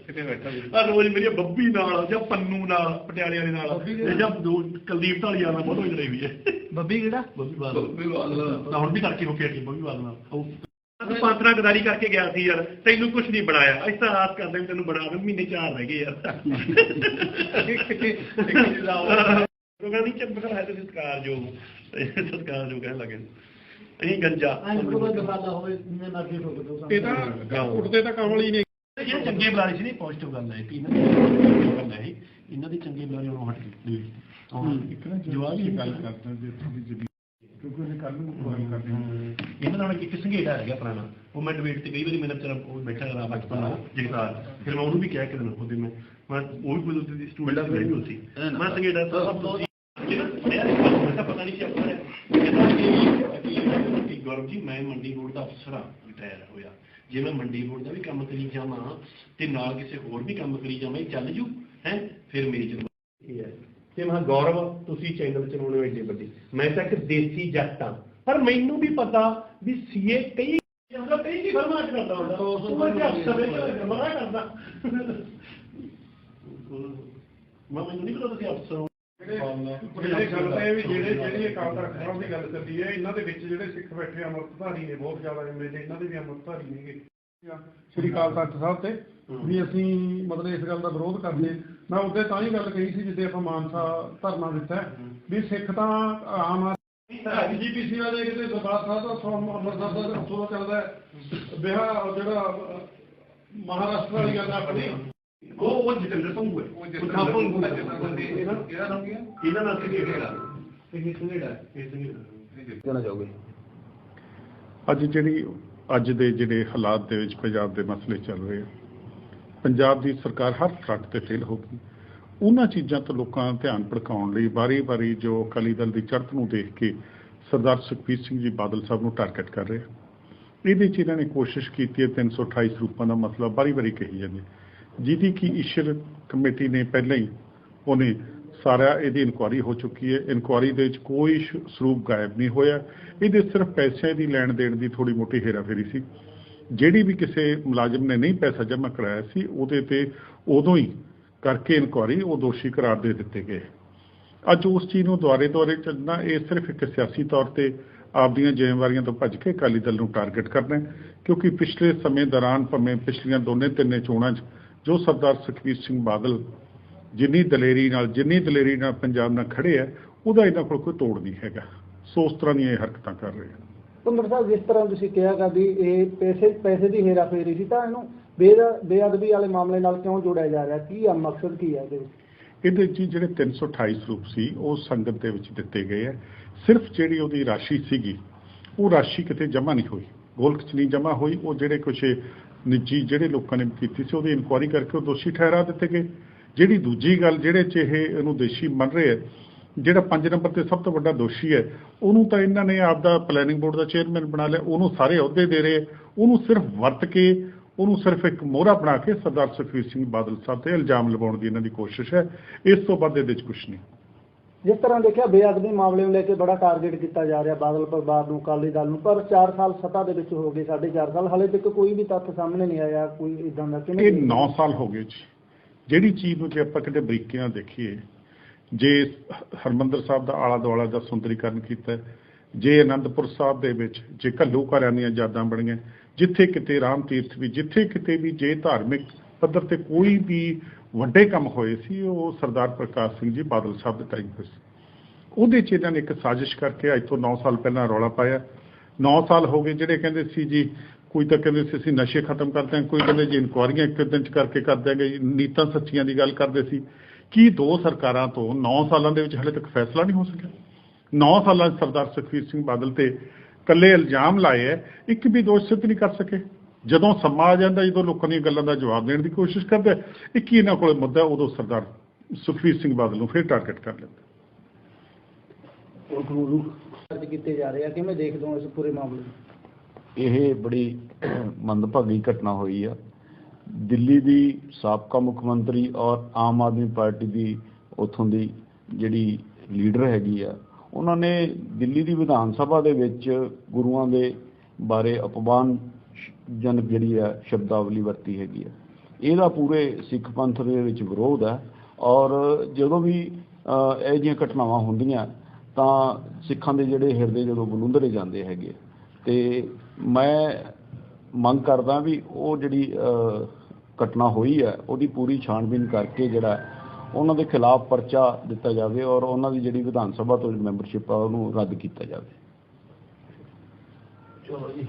ਕਿਤੇ ਬੈਠਾ ਵੀ। ਆ ਰੋਜ਼ ਮੇਰੀ ਬੱਬੀ ਨਾਲ ਜਾਂ ਪੰਨੂ ਨਾਲ ਪਟਿਆਲੇ ਵਾਲੇ ਨਾਲ ਜਾਂ ਦੋ ਕੁਲਦੀਪ ਢਾਲੀਆ ਨਾਲ ਬਹੁਤ ਲੜਾਈ ਹੋਈ ਹੈ। ਬੱਬੀ ਕਿਹੜਾ? ਬੱਬੀ ਬਾਦਲ। ਵੀ ਬਾਦਲ। ਤਾਂ ਹੁਣ ਵੀ ਕਰਕੇ ਹੋ ਕੇ ਬੱਬੀ ਬਾਦਲ ਨਾਲ। ਪਾਤਰਾ ਗਦਾਰੀ ਕਰਕੇ ਗਿਆ ਸੀ ਯਾਰ ਤੈਨੂੰ ਕੁਝ ਨਹੀਂ ਬਣਾਇਆ। ਅਸੀਂ ਤਾਂ ਆਸ ਕਰਦੇ ਤੈਨੂੰ ਬਣਾ ਦੇ ਮਹੀਨੇ ਚਾਰ ਰਹਿ ਗਏ ਯਾਰ। ਉਹ ਕਹਿੰਦੀ ਚੱਪ ਕਰ ਹੈ ਤੇ ਸਤਕਾਰ ਜੋ ਸਤਕਾਰ ਜੋ ਕਹਿਣ ਲੱਗੇ। ਅਸੀਂ ਗੰਜਾ। ਦੋ ਇਹ ਤਾਂ ਉੱਠਦੇ ਤਾਂ ਕਮਲ ਹੀ ਨੇ ਇਹ ਚੰਗੇ ਬੁਲਾਰੇ ਸੀ ਨਹੀਂ ਪੋਜ਼ਿਟਿਵ ਗੱਲ ਹੈ। ਕਿ ਇਹਨਾਂ ਦੀ ਦੀ ਚੰਗੇ ਬੁਲਾਰੇ ਹੁਣ ਹਟ ਗਏ ਇੱਕ ਨਾ ਜਵਾਬ ਹੀ ਗੱਲ ਕਰਦਾ ਜੇ ਕਿਉਂਕਿ ਉਹਨੇ ਕੱਲ ਨੂੰ ਗੱਲ ਕਰਨੀ ਇਹਨਾਂ ਨਾਲ ਇੱਕ ਸੰਘੇੜਾ ਹੈਗਾ ਪੁਰਾਣਾ। ਉਹ ਮੈਂ ਡਿਬੇਟ ਤੇ ਕਈ ਵਾਰੀ ਮੇਰਾ ਵਿਚਾਰਾ ਉਹ ਬੈਠਾ ਰਹਾ ਬਚਪਨ ਨਾਲ ਜਗਤਾਰ ਫਿਰ ਮੈਂ ਉਹਨੂੰ ਵੀ ਕਿਹਾ ਕਿ ਦਿਨ ਉਹਦੇ ਮੈਂ ਮੈਂ ਉਹ ਵੀ ਕੋਈ ਉਹਦੀ ਸਟੂਡੈਂਟ ਸੀ ਨਹੀਂ ਸੀ। ਮੈਂ ਸੰਘੇੜਾ ਸਭ ਤੋਂ ਮੈਂ ਤਾਂ ਪਤਾ ਨਹੀਂ ਸੀ ਆਪਣਾ ਕਹਿੰਦਾ ਕਿ ਕਿ ਗੌਰਵ ਜੀ ਮੈਂ ਮੰਡੀ ਬੋਰਡ ਦਾ ਅਫਸਰ ਹਾਂ ਰਿਟਾਇਰ ਹੋਇਆ। ਜੇ ਮੈਂ ਮੰਡੀ ਬੋਰਡ ਦਾ ਵੀ ਕੰਮ ਕਰੀ ਜਾਵਾਂ ਤੇ ਨਾਲ ਕਿਸੇ ਹੋਰ ਵੀ ਕੰਮ ਕਰੀ ਜਾਵਾਂ ਇਹ ਚੱਲ ਜੂ ਹੈ? ਫਿਰ ਮੇਰੀ ਜਨਮ ਇਹ ਹੈ। ਤੇ ਮੈਂ ਕਿਹਾ, ਗੌਰਵ ਤੁਸੀਂ ਚੈਨਲ ਚਲਾਉਣੇ ਹੋ ਏਡੇ ਵੱਡੇ। ਮੈਂ ਤਾਂ ਇੱਕ ਦੇਸੀ ਜੱਟ ਹਾਂ। ਪਰ ਮੈਨੂੰ ਵੀ ਪਤਾ ਵੀ ਸੀਏ ਕਈ ਜਾਂਦਾ ਕਈ ਕੀ ਫਰਮਾਇਸ਼ ਕਰਦਾ ਹੁੰਦਾ। ਉਹ ਮੈਂ ਤੇ ਅਫਸਰ ਵਿੱਚ ਮਨਾ ਕਰਦਾ। ਮੈਂ ਮੈਨੂੰ ਨਹੀਂ ਪਤਾ ਤੁਸੀਂ ਅਫਸਰ ਹੋ। ਜਿਹੜੇ ਵੀ ਜਿਹੜੇ ਜਿਹੜੀ ਅਕਾਲ ਤਖਤ ਸਾਹਿਬ ਦੀ ਗੱਲ ਕਰਦੀ ਹੈ ਇਹਨਾਂ ਦੇ ਵਿੱਚ ਜਿਹੜੇ ਸਿੱਖ ਬੈਠੇ ਆ ਅੰਮ੍ਰਿਤਧਾਰੀ ਨੇ ਬਹੁਤ ਜ਼ਿਆਦਾ ਐਮਐਲਏ ਇਹਨਾਂ ਦੇ ਵੀ ਅੰਮ੍ਰਿਤਧਾਰੀ ਨੇਗੇ। ਸ਼੍ਰੀ ਅਕਾਲ ਤਖਤ ਸਾਹਿਬ ਤੇ ਵੀ ਅਸੀਂ ਮਤਲਬ ਇਸ ਗੱਲ ਦਾ ਵਿਰੋਧ ਕਰਦੇ। ਮੈਂ ਉਹਦੇ ਤਾਂ ਹੀ ਗੱਲ ਕਹੀ ਸੀ ਜਿੱਦੇ ਆਪਾਂ ਮਾਨਸਾ ਧਰਨਾ ਦਿੱਤਾ ਹੈ, ਵੀ ਸਿੱਖ ਤਾਂ ਆਮ ਐਜੀਪੀਸੀ ਵਾਲੇ ਕਿਤੇ ਦਰਬਾਰ ਸਾਹਿਬ ਦਾ ਉੱਥੋਂ ਅੰਮ੍ਰਿਤਸਰ ਦਾ ਉੱਥੋਂ ਚੱਲਦਾ ਹੈ। ਬਿਹਾਰ ਜਿਹੜਾ ਮਹਾਰਾਸ਼ਟਰ ਵਾਲੀ ਗੱਲ ਆਪਣੀ। ਉਹ ਉਹ ਜਤਿੰਦਰ ਸੰਘੂ ਹੈ ਉਹ ਉਹ ਜਿਸ ਥਾਪਾ ਨੂੰ ਤਰ੍ਹਾਂ ਗੁੰਡਾ ਇਹਦਾ ਇਹਦਾ ਨਾਮ ਕੀ ਹੈ? ਇਹਨਾਂ ਨਾਲ ਸੰਘੇੜਾ ਇਹ ਸੰਘੇੜਾ ਇਹ ਕਹਿਣਾ ਚਾਹੋਗੇ ਅੱਜ ਜਿਹੜੀ ਅੱਜ ਦੇ ਜਿਹੜੇ ਹਾਲਾਤ ਦੇ ਵਿੱਚ ਪੰਜਾਬ ਦੇ ਮਸਲੇ ਚੱਲ ਰਹੇ ਆ, ਪੰਜਾਬ ਦੀ ਸਰਕਾਰ ਹਰ ਫਰੰਟ ਤੇ ਫੇਲ ਹੋ ਗਈ। ਉਹਨਾਂ ਚੀਜ਼ਾਂ ਤੋਂ ਲੋਕਾਂ ਦਾ ਧਿਆਨ ਭੜਕਾਉਣ ਲਈ ਵਾਰੀ-ਵਾਰੀ ਜੋ ਅਕਾਲੀ ਦਲ ਦੀ ਚੜ੍ਹਤ ਨੂੰ ਦੇਖ ਕੇ ਸਰਦਾਰ ਸੁਖਬੀਰ ਸਿੰਘ ਜੀ ਬਾਦਲ ਸਾਹਿਬ ਨੂੰ ਟਾਰਗੇਟ ਕਰ ਰਹੇ ਆ। ਇਹਦੇ 'ਚ ਇਹਨਾਂ ਨੇ ਕੋਸ਼ਿਸ਼ ਕੀਤੀ ਹੈ 328 ਸਰੂਪਾਂ ਦਾ ਮਸਲਾ ਵਾਰੀ-ਵਾਰੀ ਕਹੀ ਜਾਂਦੇ ਜਿਹਦੀ ਕਿ ਈਸ਼ਰ ਕਮੇਟੀ ਨੇ ਪਹਿਲਾਂ ਹੀ ਉਹਨੇ ਸਾਰਾ ਇਹਦੀ ਇਨਕੁਆਰੀ ਹੋ ਚੁੱਕੀ ਹੈ। ਇਨਕੁਆਰੀ ਦੇ ਵਿੱਚ ਕੋਈ ਸਰੂਪ ਗਾਇਬ ਨਹੀਂ ਹੋਇਆ। ਇਹਦੇ ਸਿਰਫ ਪੈਸਿਆਂ ਦੀ ਲੈਣ ਦੇਣ ਦੀ ਥੋੜੀ ਮੋਟੀ ਹੇਰਾਫੇਰੀ ਸੀ। ਜਿਹੜੀ ਵੀ ਕਿਸੇ ਮੁਲਾਜ਼ਮ ਨੇ ਨਹੀਂ ਪੈਸਾ ਜਮ੍ਹਾਂ ਕਰਾਇਆ ਸੀ, ਉਹਦੇ ਤੇ ਉਦੋਂ ਹੀ ਕਰਕੇ ਇਨਕੁਆਰੀ ਉਹ ਦੋਸ਼ੀ ਕਰਾਰ ਦੇ ਦਿੱਤੇ ਗਏ। ਅੱਜ ਉਸ ਚੀਜ਼ ਨੂੰ ਦੁਆਰੇ ਦੁਆਰੇ ਚੱਲਣਾ, ਇਹ ਸਿਰਫ ਇੱਕ ਸਿਆਸੀ ਤੌਰ ਤੇ ਆਪਦੀਆਂ ਜ਼ਿੰਮੇਵਾਰੀਆਂ ਤੋਂ ਭੱਜ ਕੇ ਅਕਾਲੀ ਦਲ ਨੂੰ ਟਾਰਗੇਟ ਕਰਨਾ ਕਿਉਂਕਿ ਪਿਛਲੇ ਸਮੇਂ ਦੌਰਾਨ ਭਾਵੇਂ ਪਿਛਲੀਆਂ ਦੋਨੇ ਤਿੰਨੇ ਚੋਣਾਂ 'ਚ ਜੋ ਸਰਦਾਰ ਸੁਖਬੀਰ ਸਿੰਘ ਬਾਦਲ ਜਿੰਨੀ ਦਲੇਰੀ ਨਾਲ ਜਿੰਨੀ ਦਲੇਰੀ ਨਾਲ ਪੰਜਾਬ ਨਾਲ ਖੜੇ ਆ ਉਹਦਾ ਇਹਨਾਂ ਕੋਲ ਕੋਈ ਤੋੜ ਨਹੀਂ ਹੈਗਾ। ਸੋ ਉਸ ਤਰ੍ਹਾਂ ਦੀਆਂ ਇਹ ਹਰਕਤਾਂ ਕਰ ਰਹੇ ਆ ਪੰਦਰ ਸਾਹਿਬ ਜਿਸ ਤਰ੍ਹਾਂ ਤੁਸੀਂ ਕਿਹਾ ਕਿ ਵੀ ਇਹ ਪੈਸੇ ਪੈਸੇ ਦੀ ਹੇਰਾ ਫੇਰੀ ਸੀ ਤਾਂ ਇਹਨੂੰ ਬੇਅਦਬੀ ਵਾਲੇ ਮਾਮਲੇ ਨਾਲ ਕਿਉਂ ਜੋੜਿਆ ਜਾ ਰਿਹਾ? ਕੀ ਆ ਮਕਸਦ ਕੀ ਹੈ ਇਹਦੇ ਵਿੱਚ? ਇਹਦੇ 'ਚ ਜਿਹੜੇ 328 ਸਰੂਪ ਸੀ ਉਹ ਸੰਗਤ ਦੇ ਵਿੱਚ ਦਿੱਤੇ ਗਏ ਆ। ਸਿਰਫ ਜਿਹੜੀ ਉਹਦੀ ਰਾਸ਼ੀ ਸੀਗੀ ਉਹ ਰਾਸ਼ੀ ਕਿਤੇ ਜਮ੍ਹਾਂ ਨਹੀਂ ਹੋਈ। ਗੋਲਕ 'ਚ ਨਹੀਂ ਜਮ੍ਹਾਂ ਹੋਈ ਉਹ ਜਿਹੜੇ ਕੁਛ ਨਿੱਜੀ ਜਿਹੜੇ ਲੋਕਾਂ ਨੇ ਕੀਤੀ ਸੀ ਉਹਦੀ ਇਨਕੁਆਰੀ ਕਰਕੇ ਉਹ ਦੋਸ਼ੀ ਠਹਿਰਾ ਦਿੱਤੇ ਗਏ। ਜਿਹੜੀ ਦੂਜੀ ਗੱਲ ਜਿਹੜੇ 'ਚ ਇਹ ਇਹਨੂੰ ਦੋਸ਼ੀ ਮੰਨ ਰਹੇ ਆ ਜਿਹੜਾ 5 ਨੰਬਰ ਤੇ ਸਭ ਤੋਂ ਵੱਡਾ ਦੋਸ਼ੀ ਹੈ ਉਹਨੂੰ ਤਾਂ ਇਹਨਾਂ ਨੇ ਆਪਦਾ ਪਲੈਨਿੰਗ ਬੋਰਡ ਦਾ ਚੇਅਰਮੈਨ ਬਣਾ ਲਿਆ ਉਹਨੂੰ ਸਾਰੇ ਅਹੁਦੇ ਦੇ ਰਹੇ ਉਹਨੂੰ ਸਿਰਫ ਵਰਤ ਕੇ ਉਹਨੂੰ ਸਿਰਫ ਇੱਕ ਮੋਹਰਾ ਬਣਾ ਕੇ ਸਰਦਾਰ ਸੁਖਬੀਰ ਸਿੰਘ ਬਾਦਲ ਸਾਹਿਬ ਤੇ ਇਲਜ਼ਾਮ ਲਗਾਉਣ ਦੀ ਇਹਨਾਂ ਦੀ ਕੋਸ਼ਿਸ਼ ਹੈ ਇਸ ਤੋਂ ਵੱਧ ਇਹਦੇ 'ਚ ਕੁਝ ਨਹੀਂ। ਜਿਸ ਤਰ੍ਹਾਂ ਦੇਖਿਆ ਬੇਅਦਬੀ ਮਾਮਲੇ ਨੂੰ ਲੈ ਕੇ ਬੜਾ ਟਾਰਗੇਟ ਕੀਤਾ ਜਾ ਰਿਹਾ ਬਾਦਲ ਪਰਿਵਾਰ ਨੂੰ ਅਕਾਲੀ ਦਲ ਨੂੰ ਪਰ 4 ਸਾਲ ਸੱਤਾ ਦੇ ਵਿੱਚ ਹੋ ਗਏ 4.5 ਸਾਲ ਹਲੇ ਤੱਕ ਕੋਈ ਵੀ ਤੱਥ ਸਾਹਮਣੇ ਨਹੀਂ ਆਇਆ ਕੋਈ ਇਦਾਂ ਦਾ ਇਹ ਕਿਵੇਂ 9 ਸਾਲ ਹੋ ਗਏ ਜੀ। ਜਿਹੜੀ ਚੀਜ਼ ਨੂੰ ਜੇ ਆਪਾਂ ਕਿਤੇ ਬਰੀਕੀ ਨਾਲ ਦੇਖੀਏ, ਜੇ ਹਰਮੰਦਰ ਸਾਹਿਬ ਦਾ ਆਲਾ ਦੁਆਲਾ ਦਾ ਸੁੰਦਰੀਕਰਨ ਕੀਤਾ, ਜੇ ਅਨੰਦਪੁਰ ਸਾਹਿਬ ਦੇ ਵਿੱਚ, ਜੇ ਘੱਲੂ ਘਰਾਂ ਦੀਆਂ ਯਾਦਾਂ ਬਣੀਆਂ, ਜਿੱਥੇ ਕਿਤੇ ਰਾਮ ਤੀਰਥ ਵੀ, ਜਿੱਥੇ ਕਿਤੇ ਵੀ ਜੇ ਧਾਰਮਿਕ ਪੱਧਰ ਤੇ ਕੋਈ ਵੀ ਵੱਡੇ ਕੰਮ ਹੋਏ ਸੀ, ਉਹ ਸਰਦਾਰ ਪ੍ਰਕਾਸ਼ ਸਿੰਘ ਜੀ ਬਾਦਲ ਸਾਹਿਬ ਦੇ ਟਾਈਮ ਤੇ ਸੀ। ਉਹਦੇ 'ਚ ਇਹਨਾਂ ਨੇ ਇੱਕ ਸਾਜ਼ਿਸ਼ ਕਰਕੇ ਅੱਜ ਤੋਂ 9 ਸਾਲ ਪਹਿਲਾਂ ਰੌਲਾ ਪਾਇਆ। 9 ਸਾਲ ਹੋ ਗਏ, ਜਿਹੜੇ ਕਹਿੰਦੇ ਸੀ ਜੀ ਕੋਈ ਤਾਂ ਕਹਿੰਦੇ ਸੀ ਅਸੀਂ ਨਸ਼ੇ ਖਤਮ ਕਰ ਦਿਆਂਗੇ ਕੋਈ ਕਹਿੰਦੇ ਜੀ ਇਨਕੁਆਰੀਆਂ ਇੱਕ ਦਿਨ 'ਚ ਕਰਕੇ ਕਰ ਦਿਆਂਗੇ ਜੀ, ਨੀਤਾਂ ਸੱਚੀਆਂ ਦੀ ਗੱਲ ਕਰਦੇ ਸੀ। ਕੀ ਦੋ ਸਰਕਾਰਾਂ ਤੋਂ 9 ਸਾਲਾਂ ਦੇ ਵਿੱਚ ਹਲੇ ਤੱਕ ਫੈਸਲਾ ਨਹੀਂ ਹੋ ਸਕਿਆ? 9 ਸਾਲਾਂ ਸਰਦਾਰ ਸੁਖਬੀਰ ਸਿੰਘ ਬਾਦਲ ਤੇ ਕੱਲੇ ਇਲਜ਼ਾਮ ਲਾਏ ਹੈ ਇੱਕ ਵੀ ਦੋਸ਼ ਸਿੱਧ ਨਹੀਂ ਕਰ ਸਕੇ। ਜਦੋਂ ਸਮਾਂ ਆ ਜਾਂਦਾ ਜਦੋਂ ਲੋਕਾਂ ਦੀਆਂ ਗੱਲਾਂ ਦਾ ਜਵਾਬ ਦੇਣ ਦੀ ਕੋਸ਼ਿਸ਼ ਕਰਦੇ ਇੱਕ ਹੀ ਇਹਨਾਂ ਕੋਲ ਮੁੱਦਾ ਉਦੋਂ ਸਰਦਾਰ ਸੁਖਬੀਰ ਸਿੰਘ ਬਾਦਲ ਨੂੰ ਫਿਰ ਟਾਰਗੇਟ ਕਰ ਲੈਂਦੇ ਦਰਜ ਕੀਤੇ ਜਾ ਰਹੇ ਆ ਕਿਵੇਂ ਦੇਖਦੇ ਹੋ ਇਸ ਪੂਰੇ ਮਾਮਲੇ ਨੂੰ। ਇਹ ਬੜੀ ਮੰਦਭਾਗੀ ਘਟਨਾ ਹੋਈ ਆ। ਦਿੱਲੀ ਦੀ ਸਾਬਕਾ ਮੁੱਖ ਮੰਤਰੀ ਔਰ ਆਮ ਆਦਮੀ ਪਾਰਟੀ ਦੀ ਉਥੋਂ ਦੀ ਜਿਹੜੀ ਲੀਡਰ ਹੈਗੀ ਆ ਉਹਨਾਂ ਨੇ ਦਿੱਲੀ ਦੀ ਵਿਧਾਨ ਸਭਾ ਦੇ ਵਿੱਚ ਗੁਰੂਆਂ ਦੇ ਬਾਰੇ ਅਪਮਾਨ ਜਨਕ ਜਿਹੜੀ ਆ ਸ਼ਬਦਾਵਲੀ ਵਰਤੀ ਹੈਗੀ ਆ। ਇਹਦਾ ਪੂਰੇ ਸਿੱਖ ਪੰਥ ਦੇ ਵਿੱਚ ਵਿਰੋਧ ਹੈ ਔਰ ਜਦੋਂ ਵੀ ਅਹ, ਇਹੋ ਜਿਹੀਆਂ ਘਟਨਾਵਾਂ ਹੁੰਦੀਆਂ ਤਾਂ ਸਿੱਖਾਂ ਦੇ ਜਿਹੜੇ ਹਿਰਦੇ ਜਦੋਂ ਬਲੁੰਦਰੇ ਜਾਂਦੇ ਹੈਗੇ ਤੇ ਮੈਂ ਮੰਗ ਕਰਦਾ ਵੀ ਉਹ ਜਿਹੜੀ ਘਟਨਾ ਹੋਈ ਹੈ, ਉਹਦੀ ਪੂਰੀ ਛਾਣਬੀਨ ਕਰਕੇ ਜਿਹੜਾ ਉਹਨਾਂ ਦੇ ਖਿਲਾਫ ਪਰਚਾ ਦਿੱਤਾ ਜਾਵੇ ਔਰ ਉਹਨਾਂ ਦੀ ਜਿਹੜੀ ਵਿਧਾਨ ਸਭਾ ਤੋਂ ਮੈਂਬਰਸ਼ਿਪ ਆ, ਉਹਨੂੰ ਰੱਦ ਕੀਤਾ ਜਾਵੇ। ਚਲੋ ਜੀ।